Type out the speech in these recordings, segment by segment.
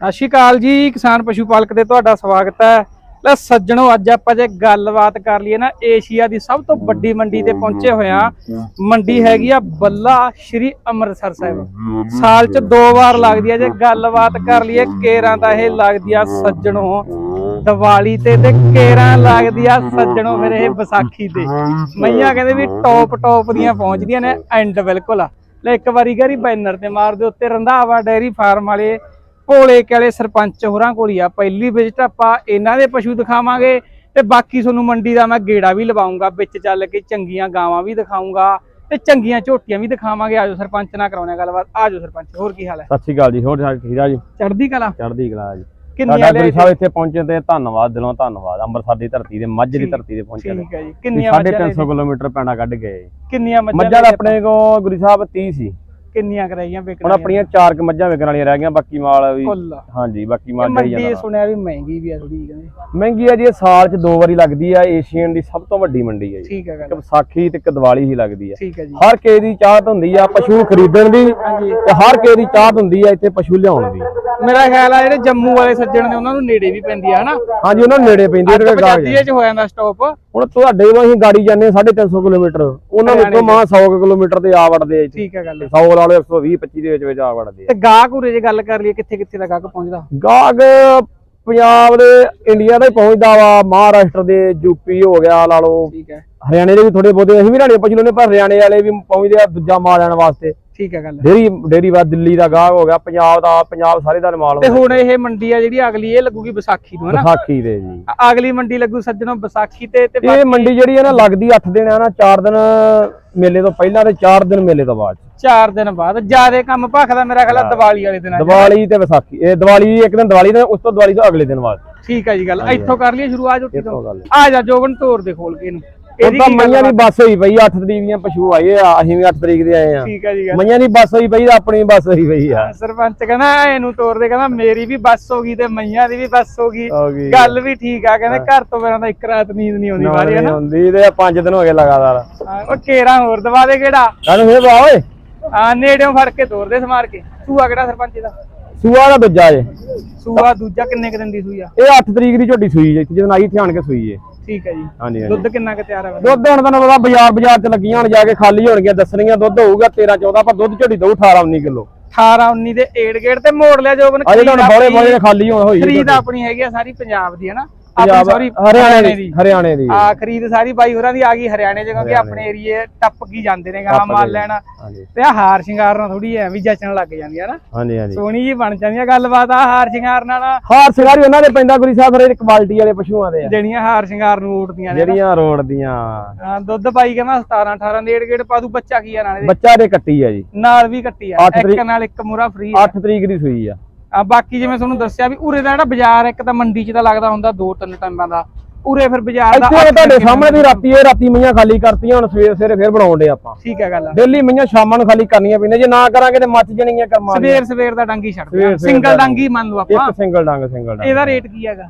ਸਤਿ ਸ਼੍ਰੀ ਅਕਾਲ ਜੀ, ਕਿਸਾਨ ਪਸ਼ੂ ਪਾਲਕ ਤੇ ਤੁਹਾਡਾ ਸਵਾਗਤ ਹੈ। ਲੈ ਸੱਜਣੋ, ਅੱਜ ਆਪਾਂ ਜੇ ਗੱਲਬਾਤ ਕਰ ਲਈਏ ਨਾ, ਏਸ਼ੀਆ ਦੀ ਸਭ ਤੋਂ ਵੱਡੀ ਮੰਡੀ ਤੇ ਪਹੁੰਚੇ ਹੋਏ ਆ ਮੰਡੀ ਹੈਗੀ ਆ ਬੱਲਾ ਸ਼੍ਰੀ ਅੰਮ੍ਰਿਤਸਰ ਸਾਹਿਬ। ਸਾਲ 'ਚ ਦੋ ਵਾਰ ਲੱਗਦੀ ਆ, ਜੇ ਗੱਲਬਾਤ ਕਰ ਲਈਏ, ਕੇਰਾਂ ਤਾਂ ਇਹ ਲੱਗਦੀ ਆ ਸੱਜਣੋ। ਦੀਵਾਲੀ ਤੇ ਤੇ ਕੇਰਾਂ ਲੱਗਦੀ ਆ ਸੱਜਣੋ ਫਿਰ ਇਹ ਵਿਸਾਖੀ ਤੇ। ਮਈਆਂ ਕਹਿੰਦੇ ਵੀ ਟੌਪ ਟੌਪ ਦੀਆਂ ਪਹੁੰਚਦੀਆਂ ਨੇ, ਐਂਡ ਬਿਲਕੁਲ ਲੈ ਇੱਕ ਵਾਰੀ ਗਰੀ ਬੈਨਰ ਤੇ ਮਾਰ ਦੇ ਉੱਤੇ ਰੰਧਾਵਾ ਡੈਰੀ ਫਾਰਮ ਵਾਲੇ ਭੋਲੇ ਕਾਲੇ ਸਰਪੰਚ ਹੋਰਾਂ ਕੋਲ ਹੀ ਆ। ਪਹਿਲੀ ਵਿਜ਼ਿਟ ਆਪਾਂ ਇਹਨਾਂ ਦੇ ਪਸ਼ੂ ਦਿਖਾਵਾਂਗੇ ਤੇ ਬਾਕੀ ਤੁਹਾਨੂੰ ਮੰਡੀ ਦਾ ਮੈਂ ਗੇੜਾ ਵੀ ਲਵਾਉਂਗਾ ਵਿੱਚ ਚੱਲ ਕੇ ਚੰਗੀਆਂ ਗਾਵਾਂ ਵੀ ਦਿਖਾਉਂਗਾ ਤੇ ਚੰਗੀਆਂ ਝੋਟੀਆਂ ਵੀ ਦਿਖਾਵਾਂਗੇ। ਆਜੋ ਸਰਪੰਚ ਨਾਲ ਕਰਾਉਣੇ ਗੱਲਬਾਤ। ਆਜੋ ਸਰਪੰਚ ਹੋਰ ਕੀ ਹਾਲ ਹੈ? ਸਤਿ ਸ਼੍ਰੀ ਅਕਾਲ ਜੀ ਹੋਰ ਠਾਕ ਆ ਜੀ? ਚੜ੍ਹਦੀ ਕਲਾ? ਚੜ੍ਹਦੀ ਕਲਾ ਜੀ। ਕਿੰਨੀਆਂ ਲੈ ਸਾਹਿਬ ਇੱਥੇ ਪਹੁੰਚੇ ਤੇ ਧੰਨਵਾਦ ਦਿਲੋਂ ਧੰਨਵਾਦ। ਅੰਮ੍ਰਿਤਸਰ ਦੀ ਧਰਤੀ ਤੇ ਮੱਝ ਦੀ ਧਰਤੀ ਤੇ ਪਹੁੰਚੇ ਠੀਕ ਹੈ ਜੀ। ਕਿੰਨੀਆਂ ਮੱਝਾਂ ਲੈ 350 ਕਿਲੋਮੀਟਰ ਪੈਣਾ ਕੱਢ ਗਏ ਕਿੰਨੀਆਂ ਮੱਝਾਂ ਮੱਝਾਂ ਆਪਣੇ ਕੋ ਗੁਰੂ ਸਾਹਿਬ 30 ਸੀ। ਕਿੰਨੀਆਂ ਕਰਾਈਆਂ ਹੁਣ ਵੇਚਣੀਆਂ ਆਪਣੀਆਂ ਚਾਰ ਕ ਮੱਝਾਂ ਵਿਕਣ ਵਾਲੀਆਂ ਰਹਿ ਗਈਆਂ ਬਾਕੀ ਮਾਲ ਵੀ ਹਾਂਜੀ ਬਾਕੀ ਮਾਲ ਜਾਈ ਮੰਡੀ ਜਾਂਦਾ। ਸੁਣਿਆ ਵੀ ਮਹਿੰਗੀ ਵੀ ਆ ਥੋੜੀ ਕਹਿੰਦੇ। ਮਹਿੰਗੀ ਆ ਜੀ ਇਹ ਸਾਲ ਚ ਦੋ ਵਾਰੀ ਲੱਗਦੀ ਆ ਏਸ਼ੀਅਨ ਦੀ ਸਭ ਤੋਂ ਵੱਡੀ ਮੰਡੀ ਹੈ ਜੀ। ਠੀਕ ਇੱਕ ਗੱਲ। ਵਿਸਾਖੀ ਤੇ ਇੱਕ ਦੀਵਾਲੀ ਹੀ ਲੱਗਦੀ ਆ। ਠੀਕ ਹੈ ਜੀ। ਹਰ ਕਿਸੇ ਦੀ ਚਾਹਤ ਹੁੰਦੀ ਆ ਪਸ਼ੂ ਖਰੀਦਣ ਦੀ ਤੇ ਹਰ ਕਿਸੇ ਦੀ ਚਾਹਤ ਹੁੰਦੀ ਆ ਇੱਥੇ ਪਸ਼ੂ ਲਿਆਉਣ ਦੀ। ਮੇਰਾ ਖਿਆਲ ਆ ਜਿਹੜੇ ਜੰਮੂ ਵਾਲੇ ਸੱਜਣ ਨੇ ਉਹਨਾਂ ਨੂੰ ਨੇੜੇ ਵੀ ਪੈਂਦੀ ਆ ਹਨਾ? ਹਾਂਜੀ ਉਹਨਾਂ ਨੂੰ ਨੇੜੇ ਪੈਂਦੀ ਹੈ ਗਾਗ ਪਜਾਦੀਏ ਚ ਹੋ ਜਾਂਦਾ ਸਟਾਪ। ਹੁਣ ਤੁਹਾਡੇ ਅਸੀਂ ਗਾੜੀ ਜਾਂਦੇ 350 ਕਿਲੋਮੀਟਰ। ਉਹਨਾਂ ਨੂੰ ਤੋਂ ਮਾਂ 100 ਕੁ ਕਿਲੋਮੀਟਰ ਤੇ ਆ ਵੜਦੇ ਆ ਇੱਥੇ। ਠੀਕ ਹੈ ਗੱਲ 100 ਲਾ ਲਓ 120 25 ਦੇ ਵਿੱਚ ਵਿੱਚ ਆ ਵੜਦੇ ਆ। ਤੇ ਗਾਹਕ ਉਰੇ ਜੇ ਗੱਲ ਕਰ ਲਈਏ ਕਿੱਥੇ ਕਿੱਥੇ ਦਾ ਗਾਹਕ ਪਹੁੰਚਦਾ? ਗਾਗ ਪੰਜਾਬ ਦੇ ਇੰਡੀਆ ਦਾ ਹੀ ਪਹੁੰਚਦਾ ਵਾ ਮਹਾਰਾਸ਼ਟਰ ਦੇ ਯੂਪੀ ਹੋ ਗਿਆ ਲਾ ਲਓ। ਠੀਕ ਹੈ। ਹਰਿਆਣੇ ਦੇ ਵੀ ਥੋੜੇ ਬਹੁਤੇ ਅਸੀਂ ਵੀ ਹਰਿਆਣੇ ਪਹੁੰਚ ਲੈਂਦੇ ਪਰ ਹਰਿਆਣੇ ਵਾਲੇ ਵੀ ਪਹੁੰਚਦੇ ਆ ਦੂਜਾ ਮਾਲ ਲੈਣ ਵਾਸਤੇ। ਠੀਕ ਹੈ ਗੱਲ। ਡੇਰੀ ਡੇਰੀ ਵਾ ਦਿੱਲੀ ਦਾ ਗਾਹਕ ਹੋ ਗਿਆ ਪੰਜਾਬ ਦਾ ਪੰਜਾਬ ਸਾਰੇ ਦਾ ਮਾਲ ਤੇ ਹੁਣ ਇਹ ਮੰਡੀ ਆ ਜਿਹੜੀ ਅਗਲੀ ਇਹ ਲੱਗੂਗੀ ਵਿਸਾਖੀ ਨੂੰ ਹਨਾ ਵਿਸਾਖੀ ਦੇ ਜੀ। ਅਗਲੀ ਮੰਡੀ ਲੱਗੂ ਸੱਜਣੋ ਵਿਸਾਖੀ ਤੇ ਤੇ ਇਹ ਮੰਡੀ ਜਿਹੜੀ ਹੈ ਨਾ ਲੱਗਦੀ 8 ਦਿਨ ਆ ਨਾ 4 ਦਿਨ ਮੇਲੇ ਤੋਂ ਪਹਿਲਾਂ ਤੇ 4 ਦਿਨ ਮੇਲੇ ਤੋਂ ਬਾਅਦ। 4 ਦਿਨ ਬਾਅਦ ਜਿਆਦੇ ਕੰਮ ਭਖਦਾ ਮੇਰਾ ਖਿਆਲ ਦੀਵਾਲੀ ਵਾਲੇ ਦਿਨ ਦੀਵਾਲੀ ਤੇ ਵਿਸਾਖੀ ਇਹ ਦੀਵਾਲੀ ਇੱਕ ਦਿਨ ਦੀਵਾਲੀ ਦੇ ਉਸ ਤੋਂ ਦੀਵਾਲੀ ਤੋਂ ਅਗਲੇ ਦਿਨ ਬਾਅਦ। ਠੀਕ ਹੈ ਜੀ ਗੱਲ ਇੱਥੋਂ ਕਰ ਲਈਏ ਸ਼ੁਰੂ ਆ ਜੁੱਟੀ ਇਹ ਤੋਂ ਤੋਂ ਆ ਜਾ ਜੋਗਨ ਤੋਰ ਦੇ ਖੋਲ ਕੇ ਇਹਨੂੰ। ਇਹਦੀ ਕੀ ਮਈਆਂ ਦੀ ਬੱਸ ਹੋਈ ਪਈ 8 ਤਰੀਕ ਦੀਆਂ ਪਸ਼ੂ ਆਏ ਆ ਅਸੀਂ ਵੀ 8 ਤਰੀਕ ਦੇ ਆਏ ਆ। ਠੀਕ ਹੈ ਜੀ ਗੱਲ। ਮਈਆਂ ਦੀ ਬੱਸ ਹੋਈ ਪਈ ਆਪਣੀ ਬੱਸ ਹੋਈ ਪਈ ਆ। ਸਰਪੰਚ ਕਹਿੰਦਾ ਇਹਨੂੰ ਤੋਰ ਦੇ ਕਹਿੰਦਾ ਮੇਰੀ ਵੀ ਬੱਸ ਹੋ ਗਈ ਤੇ ਮਈਆਂ ਦੀ ਵੀ ਬੱਸ ਹੋ ਗਈ। ਗੱਲ ਵੀ ਠੀਕ ਆ ਕਹਿੰਦੇ ਘਰ ਤੋਂ ਬਿਨਾਂ ਤਾਂ ਇੱਕ ਰਾਤ ਨੀਂਦ ਨਹੀਂ ਆਉਂਦੀ ਬਾਰੀ ਹੈ ਨਾ ਹੁੰਦੀ ਤੇ 5 ਦਿਨ ਹੋ ਗਏ ਲਗਾਤਾਰ। ਉਹ ਕੇਰਾ ਹੋਰ ਦਵਾ ਦੇ ਕਿਹੜਾ? ਕਾਹਨੂੰ ਫੇਰ ਬਾ ਓਏ। ਆ ਨੇੜਿਓਂ ਫੜ ਕੇ ਤੋਰ ਦੇ ਸਮਾਰ ਕੇ। ਸੂਆ ਕਿਹੜਾ ਸਰਪੰਚ ਦਾ ਸੂਆ ਦਾ ਦੂਜਾ ਜੇ ਸੂਆ ਦੂਜਾ ਕਿੰਨੇ ਕੁ ਦਿਨ ਦੀ ਸੂਈ ਆ? ਇਹ 8 ਤਰੀਕ ਦੀ ਝੋਟੀ ਸੂਈ ਜੇ ਜਦੋਂ ਆਈ ਧਿਆਨ ਕੇ ਸੂਈ ਏ। ਠੀਕ ਹੈ ਜੀ। ਹਾਂਜੀ ਹਾਂਜੀ। ਦੁੱਧ ਕਿੰਨਾ ਕੁ ਤਿਆਰ ਆ ਦੁੱਧ ਹੁਣ ਤੁਹਾਨੂੰ ਪਤਾ ਬਾਜ਼ਾਰ ਬਾਜ਼ਾਰ ਚ ਲੱਗੀਆਂ ਹੁਣ ਜਾ ਕੇ ਖਾਲੀ ਹੋਣਗੀਆਂ ਦੱਸਣੀਆਂ ਦੁੱਧ ਹੋਊਗਾ 13 14 ਪਰ ਦੁੱਧ ਝੋਟੀ ਦਊ 18 19 ਕਿਲੋ। 18 19 ਦੇ ਏੜ ਗੇੜ ਤੇ ਮੋੜ ਲਿਆ ਜੋਬਨ ਅਜੇ ਤੁਹਾਨੂੰ ਬੋਲੇ ਬੋਲੇ ਖਾਲੀ ਹੋਣ ਹੋਈ ਖਰੀਦ ਆਪਣੀ ਹੈਗੀ ਆ ਸਾਰੀ ਪੰਜਾਬ ਦੀ ਹੈ ਨਾ? ਪੰਜਾਬ ਸੌਰੀ ਹਰਿਆਣੇ ਦੀ ਹਰਿਆਣੇ ਦੀ। ਆ ਖਰੀਦ ਸਾਰੀ ਬਾਈ ਹੋਰਾਂ ਦੀ ਆ ਗਈ ਹਰਿਆਣੇ ਚ ਕਿਉਂਕਿ ਆਪਣੇ ਏਰੀਏ ਟੱਪ ਕੀ ਜਾਂਦੇ ਨੇ ਗਾਂ ਮਾਲ ਲੈਣਾ। ਤੇ ਆ ਹਾਰ ਸ਼ਿੰਗਾਰ ਨਾਲ ਥੋੜੀ ਐ ਵੀ ਜਚਣ ਲੱਗ ਜਾਂਦੀ ਹੈ ਨਾ। ਹਾਂਜੀ ਹਾਂਜੀ। ਸੋਹਣੀ ਜੀ ਬਣ ਜਾਂਦੀ ਆ ਗੱਲਬਾਤ ਆ ਹਾਰ ਸ਼ਿੰਗਾਰ ਨਾਲ। ਹਾਰ ਸਿਗਾਰੀ ਉਹਨਾਂ ਦੇ ਪੈਂਦਾ ਗੁਰੀ ਸਾਹਿਬ ਫਿਰ ਕੁਆਲਿਟੀ ਵਾਲੇ ਪਸ਼ੂਆਂ ਦੇ ਜਿਹੜੀਆਂ ਹਾਰ ਸ਼ਿੰਗਾਰ ਨੂੰ ਉੱਠਦੀਆਂ ਨੇ ਜਿਹੜੀਆਂ ਰੋਡ ਦੀਆਂ ਹਾਂ, ਦੁੱਧ ਪਾਈ ਕਹਿੰਦਾ 17 18 ਦੇ ਏੜ ਗੇੜ ਪਾ ਦੂ ਬੱਚਾ ਕੀ ਆ ਨਾਲੇ ਬੱਚਾ ਦੇ ਕੱਟੀ ਆ ਜੀ। ਨਾਲ ਵੀ ਕੱਟੀ ਆ ਇੱਕ ਨਾਲ ਇੱਕ ਮੂਰਾ ਫ੍ਰੀ 8 ਤਰੀਕ ਦੀ ਸੂਈ ਆ। ਆ ਬਾਕੀ ਜਿਵੇਂ ਤੁਹਾਨੂੰ ਦੱਸਿਆ ਵੀ ਉਰੇ ਦਾ ਜਿਹੜਾ ਬਾਜ਼ਾਰ ਇੱਕ ਤਾਂ ਮੰਡੀ 'ਚ ਤਾਂ ਲੱਗਦਾ ਹੁੰਦਾ ਦੋ ਤਿੰਨ ਟਾਈਮਾਂ ਦਾ। ਉਰੇ ਫਿਰ ਬਾਜ਼ਾਰ ਦਾ ਇੱਥੇ ਤੁਹਾਡੇ ਸਾਹਮਣੇ ਦੀ ਰਾਤੀ ਇਹ ਰਾਤੀ ਮਈਆਂ ਖਾਲੀ ਕਰਤੀਆਂ ਹੁਣ ਸਵੇਰ ਸਵੇਰੇ ਫੇਰ ਬਣਾਉਣ ਦੇ ਆਪਾਂ। ਠੀਕ ਹੈ ਗੱਲ ਡੇਲੀ ਮਈਆਂ ਸ਼ਾਮਾਂ ਨੂੰ ਖਾਲੀ ਕਰਨੀਆਂ ਪੈਂਦੀਆਂ। ਜੇ ਨਾ ਕਰਾਂਗੇ ਤੇ ਮੱਚ ਜਣੀਆਂ ਕਰਮਾਂ। ਸਵੇਰ ਸਵੇਰ ਦਾ ਡੰਗੀ ਛੱਡ ਸਵੇਰ- ਸਵੇਰ ਸਿੰਗਲ ਡੰਗੀ ਮੰਨ ਲਓ ਆਪਾਂ। ਇੱਕ ਸਿੰਗਲ ਡੰਗ ਸਿੰਗਲ ਡੰਗ। ਇਹਦਾ ਰੇਟ ਕੀ ਹੈਗਾ?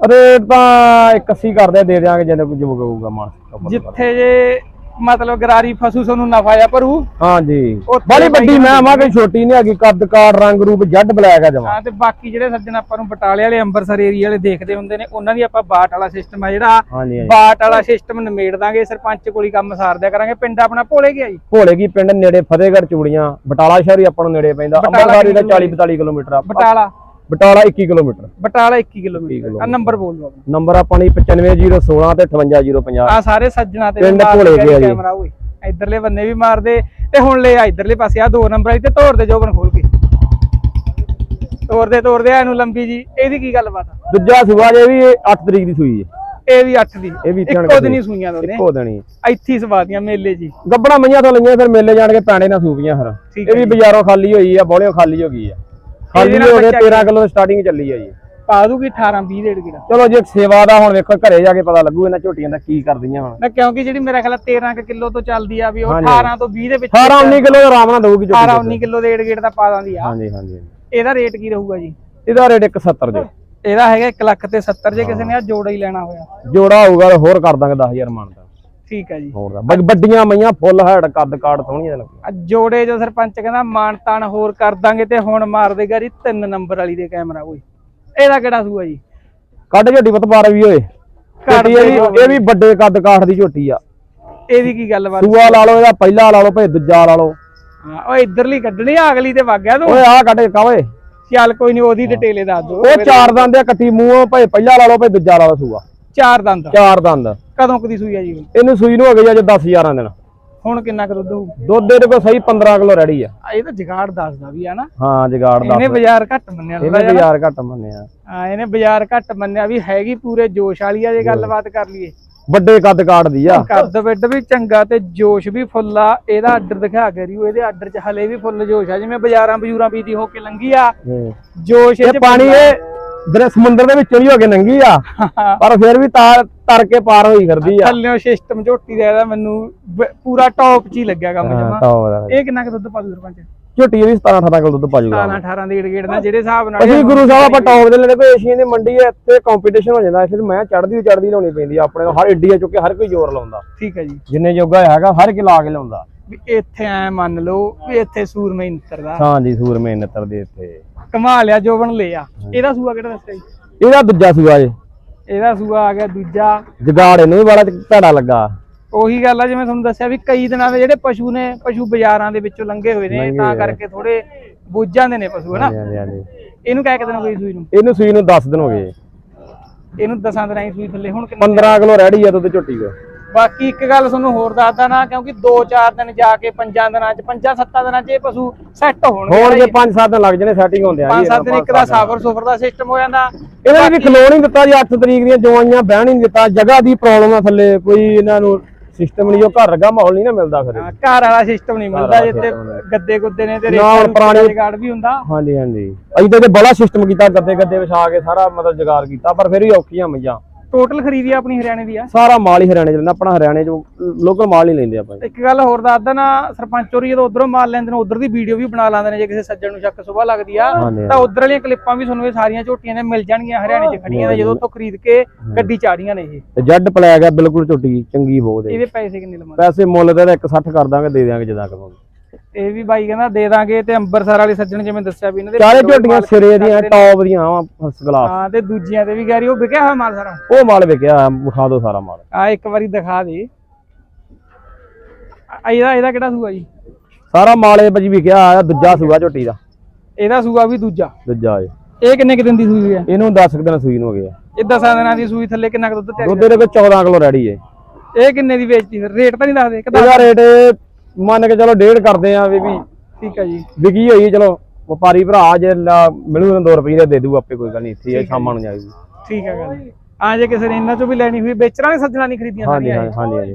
ਰੇਟ ਤਾਂ 81 ਕਰਦੇ ਦੇ ਦਿਆਂਗੇ ਜਦੋਂ ਕੁਝ ਹੋਊਗਾ ਮਾਨ ਜਿੱਥੇ ਜੇ ਮਤਲਬ ਗਰਾਰੀ ਫਸੂ ਤੁਹਾਨੂੰ ਨਫਾ ਆ ਭਰੂ। ਹਾਂਜੀ। ਉੱਥੇ ਬੜੀ ਵੱਡੀ ਮੈਂ ਮਾ ਕੋਈ ਛੋਟੀ ਨਹੀਂ ਹੈਗੀ ਕੱਦ ਕਾਰ ਰੰਗ ਰੂਪ ਜੱਡ ਬਲੈਕ ਆ ਜਮਾ। ਹਾਂ ਤੇ ਬਾਕੀ ਜਿਹੜੇ ਸੱਜਣ ਆਪਾਂ ਨੂੰ ਬਟਾਲੇ ਵਾਲੇ ਅੰਮ੍ਰਿਤਸਰ ਏਰੀਆ ਵਾਲੇ ਦੇਖਦੇ ਹੁੰਦੇ ਨੇ ਉਹਨਾਂ ਦੀ ਆਪਾਂ ਬਾਟ ਵਾਲਾ ਸਿਸਟਮ ਆ ਜਿਹੜਾ। ਬਾਟ ਵਾਲਾ ਸਿਸਟਮ ਨਿਮੇੜ ਦਾਂਗੇ ਸਰਪੰਚ ਕੋਲ ਹੀ ਕੰਮ ਸਾਰ ਦਿਆ ਕਰਾਂਗੇ। ਪਿੰਡ ਆਪਣਾ ਭੋਲੇ ਗਿਆ ਜੀ। ਭੋਲੇ ਕੀ ਪਿੰਡ ਨੇੜੇ ਫਤਿਹਗੜ੍ਹ ਚੂੜੀਆਂ ਬਟਾਲਾ ਸ਼ਹਿਰ ਹੀ ਆਪਾਂ ਨੂੰ ਨੇੜੇ ਪੈਂਦਾ। ਅੰਮ੍ਰਿਤਸਰ ਦਾ ਕਿੰਨੀ 40 42 ਕਿਲੋਮੀਟਰ ਆ। ਬਟਾਲਾ। ਬਟਾਲਾ 21 ਕਿਲੋਮੀਟਰ। ਬਟਾਲਾ 21 ਕਿਲੋਮੀਟਰ। ਆ ਨੰਬਰ ਬੋਲ ਲਓ ਨੰਬਰ ਆਪਾਂ ਨੇ 95016 ਤੇ 58050 ਆ ਸਾਰੇ ਸੱਜਣਾ ਤੇ ਪਿੰਡ ਮਾਰ ਭੋਲੇ ਕੇ ਗਿਆ ਜੀ। ਕੈਮਰਾ ਓਏ। ਇਧਰਲੇ ਬੰਨੇ ਵੀ ਮਾਰਦੇ ਤੇ ਹੁਣ ਲੈ ਆ ਇਧਰਲੇ ਪਾਸੇ ਆ ਦੋ ਨੰਬਰ ਇੱਥੇ ਤੋੜ ਦੇ ਜੋਬਨ ਖੋਲ ਕੇ। ਤੋੜਦੇ ਤੋੜਦੇ ਆ ਇਹਨੂੰ ਲੰਬੀ ਜੀ। ਇਹਦੀ ਕੀ ਗੱਲਬਾਤ ਆ? ਦੂਜਾ ਸੁਬਾ ਜੇ ਵੀ 8 ਤਰੀਕ ਦੀ ਸੂਈ ਹੈ ਇਹ ਵੀ 8 ਦੀ। ਇਹ ਵੀ ਇੱਕੋ ਦਿਨ ਹੀ ਸੂਈਆਂ ਦੋਨੇ ਇੱਕੋ ਦਿਨੀ ਇੱਥੇ ਹੀ ਸਵਾਦੀਆਂ ਮੇਲੇ ਜੀ। ਗੱਬਣਾ ਮਈਆਂ ਤੋਂ ਲਈਆਂ ਫਿਰ ਮੇਲੇ ਜਾਣ ਕੇ ਪੈਣੇ ਨਾ ਸੂਪੀਆਂ ਫਿਰ। ਇਹ ਵੀ ਬਾਜ਼ਾਰੋਂ ਖਾਲੀ ਹੋਈ ਆ ਬੋਲਿਓ ਖਾਲੀ ਹੋ ਗਈ ਆ। ਨਾਲ ਹੋ ਗਏ ਬੱਚਾ 13 ਕਿਲੋ ਸਟਾਰਟਿੰਗ ਚੱਲੀ ਆ ਜੀ। ਪਾ ਦੂਗੀ 18 20 ਡੇਢ ਕਿਲੋ। ਚਲੋ ਜੇ ਸੇਵਾ ਦਾ ਹੁਣ ਵੇਖੋ ਘਰੇ ਜਾ ਕੇ ਪਤਾ ਲੱਗੂ ਇਹਨਾਂ ਝੋਟੀਆਂ ਦਾ ਕੀ ਕਰਦੀਆਂ ਹੁਣ। ਨਾ ਕਿਉਂਕਿ ਜਿਹੜੀ ਮੇਰਾ ਖਿਆਲ ਆ 13 ਕੁ ਕਿਲੋ ਤੋਂ ਚੱਲਦੀ ਆ ਵੀ ਉਹ ਹਾਂਜੀ। 18 ਤੋਂ 20 ਦੇ ਵਿੱਚ 18 19 ਕਿਲੋ ਆਰਾਮ ਨਾਲ ਦਊਗੀ ਝੋਟੀ 18 19 ਕਿਲੋ ਦੇ ਏੜ ਗੇੜ ਦਾ ਪਾ ਦਾਂਦੀ ਆ। ਹਾਂਜੀ ਹਾਂਜੀ। ਹਾਂਜੀ। ਇਹਦਾ ਰੇਟ ਕੀ ਰਹੂਗਾ ਜੀ? ਇਹਦਾ ਰੇਟ 170 ਜੋ। ਇਹਦਾ ਹੈਗਾ 1 ਲੱਖ ਤੇ 70 ਜੇ ਕਿਸੇ ਨੇ ਆ ਜੋੜਾ ਹੀ ਲੈਣਾ ਹੋਇਆ। ਜੋੜਾ ਹੋਊਗਾ ਤਾਂ ਹੋਰ ਕਰ ਦਾਂਗੇ 10000 ਮਾਨ ਦਾ। ਠੀਕ ਹੈ ਜੀ। ਹੋਰ ਦਾ ਵੱਡੀਆਂ ਮਈਆਂ ਫੁੱਲ ਹੈਡ ਕੱਦ ਕਾੜ ਸੋਹਣੀਆਂ ਲੱਗੀਆਂ ਜੋੜੇ ਜੋ ਸਰਪੰਚ ਕਹਿੰਦਾ ਮਾਨ ਤਾਨ ਹੋਰ ਕਰ ਦਾਂਗੇ ਤੇ ਹੁਣ ਮਾਰ ਦੇ ਗਾਰੀ ਤਿੰਨ ਨੰਬਰ ਵਾਲੀ ਦੇ ਕੈਮਰਾ ਓਏ। ਇਹਦਾ ਕਿਹੜਾ ਸੂਆ ਜੀ? ਕੱਢ ਝੋਟੀ ਪਤਵਾਰ ਵੀ ਓਏ। ਝੋਟੀ ਇਹ ਵੀ ਇਹ ਵੀ ਵੱਡੇ ਕੱਦ ਕਾਠ ਦੀ ਝੋਟੀ ਆ। ਇਹਦੀ ਕੀ ਗੱਲਬਾਤ ਸੂਆ ਲਾ ਲਓ ਇਹਦਾ ਪਹਿਲਾ ਲਾ ਲਓ ਭਾਵੇਂ ਦੂਜਾ ਲਾ ਲਓ। ਹਾਂ ਓਏ ਇਧਰਲੀ ਕੱਢਣੀ ਆ ਅਗਲੀ ਤੇ ਵਗ ਗਿਆ ਤੂੰ। ਓਏ ਆਹ ਕੱਢ ਕੇ ਕਾਵੇ ਚੱਲ ਕੋਈ ਨਹੀਂ ਉਹਦੀ ਡਿਟੇਲ ਦੱਸ ਦੋ ਉਹ ਚਾਰ ਦੰਦ ਆ ਕੱਟੀ ਮੂੰਹੋਂ ਭਾਵੇਂ ਪਹਿਲਾ ਲਾ ਲਓ ਭਾਵੇਂ ਦੂਜਾ ਲਾ ਲਓ ਸੂਆ। ਚਾਰ ਦੰਦ। ਚਾਰ ਦੰਦ। ਕਦੋਂ ਕਦੀ ਸੂਈ ਆ ਜੀ? ਇਹਨੂੰ ਸੂਈ ਨੂੰ ਹੋ ਗਈ ਅੱਜ 10 11 ਦਿਨ। ਹੁਣ ਕਿੰਨਾ ਕੁ ਦੁੱਧ ਹੋਊ? ਦੁੱਧ ਇਹਦੇ ਕੋਲ ਸਹੀ 15 ਕਿਲੋ ਰੈਡੀ ਆ। ਇਹ ਤਾਂ ਜਗਾੜ ਦੱਸਦਾ ਵੀ ਆ ਨਾ। ਹਾਂ ਜਗਾੜ ਦਾ ਇਹਨੇ ਬਾਜ਼ਾਰ ਘੱਟ ਮੰਨਿਆ ਇਹਨੇ। ਬਾਜ਼ਾਰ ਘੱਟ ਮੰਨਿਆ। ਹਾਂ ਇਹਨੇ ਬਾਜ਼ਾਰ ਘੱਟ ਮੰਨਿਆ ਵੀ ਹੈਗੀ ਪੂਰੇ ਜੋਸ਼ ਵਾਲੀ ਆ ਜੇ ਗੱਲਬਾਤ ਕਰ ਲਈਏ। ਵੱਡੇ ਕੱਦ ਕਾੜ ਦੀ ਆ ਕੱਦ ਵਿੱਡ ਵੀ ਚੰਗਾ ਤੇ ਜੋਸ਼ ਵੀ ਫੁੱਲ ਆ। ਇਹਦਾ ਆਰਡਰ ਦਿਖਾ ਕੇ ਰਿਓ ਇਹਦੇ ਆਰਡਰ 'ਚ ਹਲੇ ਵੀ ਫੁੱਲ ਜੋਸ਼ ਆ। ਜਿਵੇਂ ਬਾਜ਼ਾਰਾਂ ਬਜੂਰਾਂ ਪੀਤੀ ਹੋ ਕੇ ਲੰਗੀ ਆ। ਜੋਸ਼ ਇਹ ਪਾਣੀ ਇਹ ਦਰ ਸਮੁੰਦਰ ਦੇ ਵਿੱਚੋਂ ਹੀ ਹੋ ਕੇ ਨੰਗੀ ਆ। ਪਰ ਫਿਰ ਵੀ ਤਾਰ ਤਰ ਕੇ ਪਾਰ ਹੋਈ ਫਿਰਦੀ ਆ। ਥੱਲਿਓ ਸਿਸਟਮ ਝੋਟੀ ਦਾ ਇਹਦਾ ਮੈਨੂੰ ਬ- ਪੂਰਾ ਟੌਪ 'ਚ ਹੀ ਲੱਗਿਆ ਕੰਮ ਹਾਂ, ਜਮਾ। ਇਹ ਕਿੰਨਾ ਕੁ ਦੁੱਧ ਪਾ ਦੂ ਸਰਪੰਚ? ਝੋਟੀ ਵੀ 17 18 ਕਿਲੋ ਦੁੱਧ ਪਾ ਜੂਗਾ। 17 18 ਦੇ ਗੇੜ ਨਾਲ ਜਿਹੜੇ ਹਿਸਾਬ ਨਾਲ ਅਸੀਂ ਗੁਰੂ ਸਾਹਿਬ ਆਪਾਂ ਟੌਪ ਦੇ ਲੈਣੇ ਕੋਈ ਏਸ਼ੀਆ ਦੀ ਮੰਡੀ ਹੈ ਇੱਥੇ ਕੰਪੀਟੀਸ਼ਨ ਹੋ ਜਾਂਦਾ ਇੱਥੇ ਮੈਂ ਚੜਦੀ ਚੜਦੀ ਲਾਉਣੀ ਪੈਂਦੀ ਆ ਆਪਣੇ ਹਰ ਇੰਡੀਆ ਚੁੱਕੇ ਹਰ ਕੋਈ ਜ਼ੋਰ ਲਾਉਂਦਾ। ਠੀਕ ਹੈ ਜੀ। ਜਿੰਨੇ ਜੋਗਾ ਹੈਗਾ ਹਰ ਇੱਕ ਲਾ ਕੇ ਲਾਉਂਦਾ। ਵੀ ਇੱਥੇ ਐ ਮੰਨ ਲਓ ਵੀ ਇੱਥੇ ਸੂਰਮੇ ਹੀ ਨਿੱਤਰਦਾ ਹਾਂ ਜੀ ਸੂਰਮੇ ਨਤਰ ਦੇ ਇੱਥੇ। ਕਮਾ ਲਿਆ ਜੋਬਨ ਲਿਆ ਇਹਦਾ ਸੂਆ ਕਿਹੜਾ ਦੱਸਿਆ ਜੀ? ਇਹਦਾ ਦੂਜਾ ਸੂਆ ਜੇ। ਇਹਦਾ ਸੂਆ ਆ ਗਿਆ ਦੂਜਾ। ਜਗਾੜ ਇਹਨੂੰ ਵੀ ਬੜਾ ਭੈੜਾ ਲੱਗਾ। ਉਹੀ ਗੱਲ ਆ ਜਿਵੇਂ ਤੁਹਾਨੂੰ ਦੱਸਿਆ ਵੀ ਕਈ ਦਿਨਾਂ ਦੇ ਜਿਹੜੇ ਪਸ਼ੂ ਨੇ ਪਸ਼ੂ ਬਾਜ਼ਾਰਾਂ ਦੇ ਵਿੱਚੋਂ ਲੰਘੇ ਹੋਏ ਨੇ ਤਾਂ ਕਰਕੇ ਥੋੜੇ ਬੁੱਝ ਜਾਂਦੇ ਨੇ ਪਸ਼ੂ ਹਨਾ? ਇਹਨੂੰ ਕਹਿ ਕੇ ਦਿਨ ਕੋਈ ਸੂਈ ਨੂੰ? ਇਹਨੂੰ ਸੂਈ ਨੂੰ 10 ਦਿਨ ਹੋ ਗਏ। ਇਹਨੂੰ ਦਸਾਂ ਦਿਨਾਂ ਹੀ ਸੂਈ ਥੱਲੇ ਹੁਣ ਕਿੰਨਾ 15 ਕਿਲੋ ਰੈਡੀ ਆ ਦੁੱਧ ਝੋਟੀ ਕੋ ਬਾਕੀ ਇੱਕ ਗੱਲ ਤੁਹਾਨੂੰ ਹੋਰ ਦੱਸਦਾ ਨਾ ਕਿਉਂਕਿ 2-4 ਦਿਨ ਜਾ ਕੇ ਪੰਜਾਂ ਦਿਨਾਂ ਚ ਪੰਜਾਂ ਸੱਤਾਂ ਦਿਨਾਂ ਚ ਇਹ ਪਸ਼ੂ ਸੈੱਟ ਹੋਣਗੇ ਹੋਰ ਜੇ 5-7 ਦਿਨ ਲੱਗ ਜਣੇ ਸੈਟਿੰਗ ਹੁੰਦੇ ਆ ਪੰਜ ਜੀ ਸੱਤ ਦਿਨ ਇੱਕ ਦਾ ਸਾਫਰ ਸੁਫਰ ਦਾ ਸਿਸਟਮ ਹੋ ਜਾਂਦਾ। ਇਹਨਾਂ ਨੇ ਵੀ ਖਲੋ ਨਹੀਂ ਦਿੱਤਾ ਜੀ 8 ਤਰੀਕ ਦੀਆਂ ਜਵਾਈਆਂ ਬਹਿਣ ਹੀ ਨਹੀਂ ਦਿੱਤਾ। ਜਗ੍ਹਾ ਦੀ ਪ੍ਰੋਬਲਮ ਆ ਥੱਲੇ ਕੋਈ ਇਹਨਾਂ ਨੂੰ ਸਿਸਟਮ ਨਹੀਂ ਜੋ ਘਰ ਰਗਾ ਮਾਹੌਲ ਨਹੀਂ ਨਾ ਮਿਲਦਾ ਫਿਰ। ਘਰ ਵਾਲਾ ਸਿਸਟਮ ਨਹੀਂ ਮਿਲਦਾ ਜਿੱਥੇ। ਗੱਦੇ ਗੁੱਦੇ ਨੇ ਤੇ ਨਾ, ਹੁਣ ਰੇਤਾ ਪੁਰਾਣੇ- ਜਗਾੜ ਵੀ ਹੁੰਦਾ। ਹਾਂਜੀ ਹਾਂਜੀ। ਤਾਂ ਤੇ ਬੜਾ ਸਿਸਟਮ ਕੀਤਾ ਗੱਦੇ ਗੱਦੇ ਵਿਛਾ ਕੇ ਸਾਰਾ ਮਤਲਬ ਜਗਾਰ ਕੀਤਾ ਪਰ ਫਿਰ ਵੀ ਔਖੀਆਂ ਮਈਆਂ। ਟੋਟਲ ਖਰੀਦੀ ਆਪਣੀ ਹਰਿਆਣੇ ਦੀ ਆ? ਸਾਰਾ ਮਾਲ ਹੀ ਹਰਿਆਣੇ ਚ ਲੈਂਦਾ ਆਪਣਾ ਹਰਿਆਣੇ ਚ ਲੋਕਲ ਮਾਲ ਨਹੀਂ ਲੈਂਦੇ ਆਪਾਂ ਇੱਕ ਗੱਲ ਹੋਰ ਦੱਸਦਾ ਨਾ ਸਰਪੰਚ ਹੋਰੀ ਜਦੋਂ ਉਧਰੋਂ ਮਾਲ ਲੈਂਦੇ ਨੇ ਉਧਰ ਦੀ ਵੀਡੀਓ ਵੀ ਬਣਾ ਲਾਉਂਦੇ ਨੇ ਜੇ ਕਿਸੇ ਸੱਜਣ ਨੂੰ ਸ਼ੱਕ ਸੁਭਾ ਲੱਗਦੀ ਆ ਤਾਂ ਉਧਰ ਵਾਲੀਆਂ ਕਲਿੱਪਾਂ ਵੀ ਤੁਹਾਨੂੰ ਇਹ ਸਾਰੀਆਂ ਝੋਟੀਆਂ ਨੇ ਮਿਲ ਜਾਣਗੀਆਂ ਹਰਿਆਣੇ 'ਚ ਖੜੀਆਂ ਨੇ ਜਦੋਂ ਉੱਥੋਂ ਖਰੀਦ ਕੇ ਗੱਡੀ ਚਾੜੀਆਂ ਨੇ ਇਹ। ਤੇ ਜੱਡ ਪਲੈਗ ਆ ਬਿਲਕੁਲ ਝੋਟੀ ਚੰਗੀ ਬਹੁਤ ਹੈ ਇਹਦੇ ਪੈਸੇ ਕਿੰਨੇ ਲਵਾਂ ਪੈਸੇ ਮੁੱਲ ਦਾ 160 ਕਰ ਦਾਂਗੇ ਦੇ ਦਿਆਂਗੇ ਜਦਾਂ ਕਰਾਂਗੇ ਇਹ ਵੀ ਬਾਈ ਕਹਿੰਦਾ ਦੇ ਦਾਂਗੇ ਤੇ ਅੰਬਰਸਰ ਵਾਲੇ ਸੱਜਣ ਜਿਵੇਂ ਦੱਸਿਆ ਵੀ ਇਹਨਾਂ ਦੇ ਚਾਰੇ ਝੋਟੀਆਂ ਸਿਰੇ ਦੀਆਂ। ਟੌਪ ਦੀਆਂ ਆ ਫਸਟ ਕਲਾਸ ਹਾਂ ਤੇ ਦੂਜੀਆਂ ਤੇ ਵੀ ਗੈਰੀ ਉਹ ਵਿਕਿਆ ਹੋਇਆ ਮਾਲ ਸਾਰਾ? ਉਹ ਮਾਲ ਵਿਕਿਆ ਵਿਖਾ ਦਿਓ ਸਾਰਾ ਮਾਲ। ਆ ਇੱਕ ਵਾਰੀ ਦਿਖਾ ਦੇ। ਇਹਦਾ ਇਹਦਾ ਕਿਹੜਾ ਸੂਆ ਜੀ? ਸਾਰਾ ਮਾਲ ਇਹ ਬਜੀ ਵਿਕਿਆ ਆ ਦੂਜਾ ਸੂਆ ਝੋਟੀ ਦਾ। ਇਹਦਾ ਸੂਆ ਵੀ ਦੂਜਾ? ਦੂਜਾ ਏ ਇਹ ਕਿੰਨੇ ਕਿ ਦਿਨ ਦੀ ਸੂਈ ਹੈ? ਇਹਨੂੰ 10 ਕੁ ਦਿਨ ਸੂਈ ਨੂੰ ਹੋ ਗਏ ਆ। ਇਹ 10 ਦਿਨਾਂ ਦੀ ਸੂਈ ਥੱਲੇ ਕਿੰਨਾ ਕੁ ਦੁੱਧ ਤਿਆਰ ਦੁੱਧ ਇਹਦੇ ਕੋਲ 14 ਕਿਲੋ ਰੈਡੀ ਏ। ਇਹ ਕਿੰਨੇ ਦੀ ਵੇਚਦੀ ਫਿਰ? ਰੇਟ ਤਾਂ ਨਹੀਂ ਦੱਸਦੇ ਕਿਦਾਂ ਇਹਦਾ ਰੇਟ ਮੰਨ ਕੇ ਚਲੋ ਡੇਢ ਕਰਦੇ ਆ ਵੀ ਵੀ ਠੀਕ ਹੈ ਜੀ। ਵਿਕੀ ਹੋਈ ਚਲੋ ਵਪਾਰੀ ਭਰਾ ਜੇ ਮਿਲੂ 2 ਰੁਪਏ ਦੇ ਦੇ ਦੂ ਆਪੇ ਕੋਈ ਗੱਲ ਨਹੀਂ ਇੱਥੇ ਸ਼ਾਮਾਂ ਨੂੰ ਜਾਏਗੀ ਠੀਕ ਹੈ ਗੱਲ। ਆ ਜੇ ਕਿਸੇ ਨੇ ਇਹਨਾਂ ਚੋਂ ਵੀ ਲੈਣੀ ਹੋਈ ਵੇਚਣਾ ਸੱਜਣਾ ਨਹੀਂ ਖਰੀਦੀਆਂ ਹਾਂਜੀ ਹਾਂਜੀ ਹਾਂਜੀ।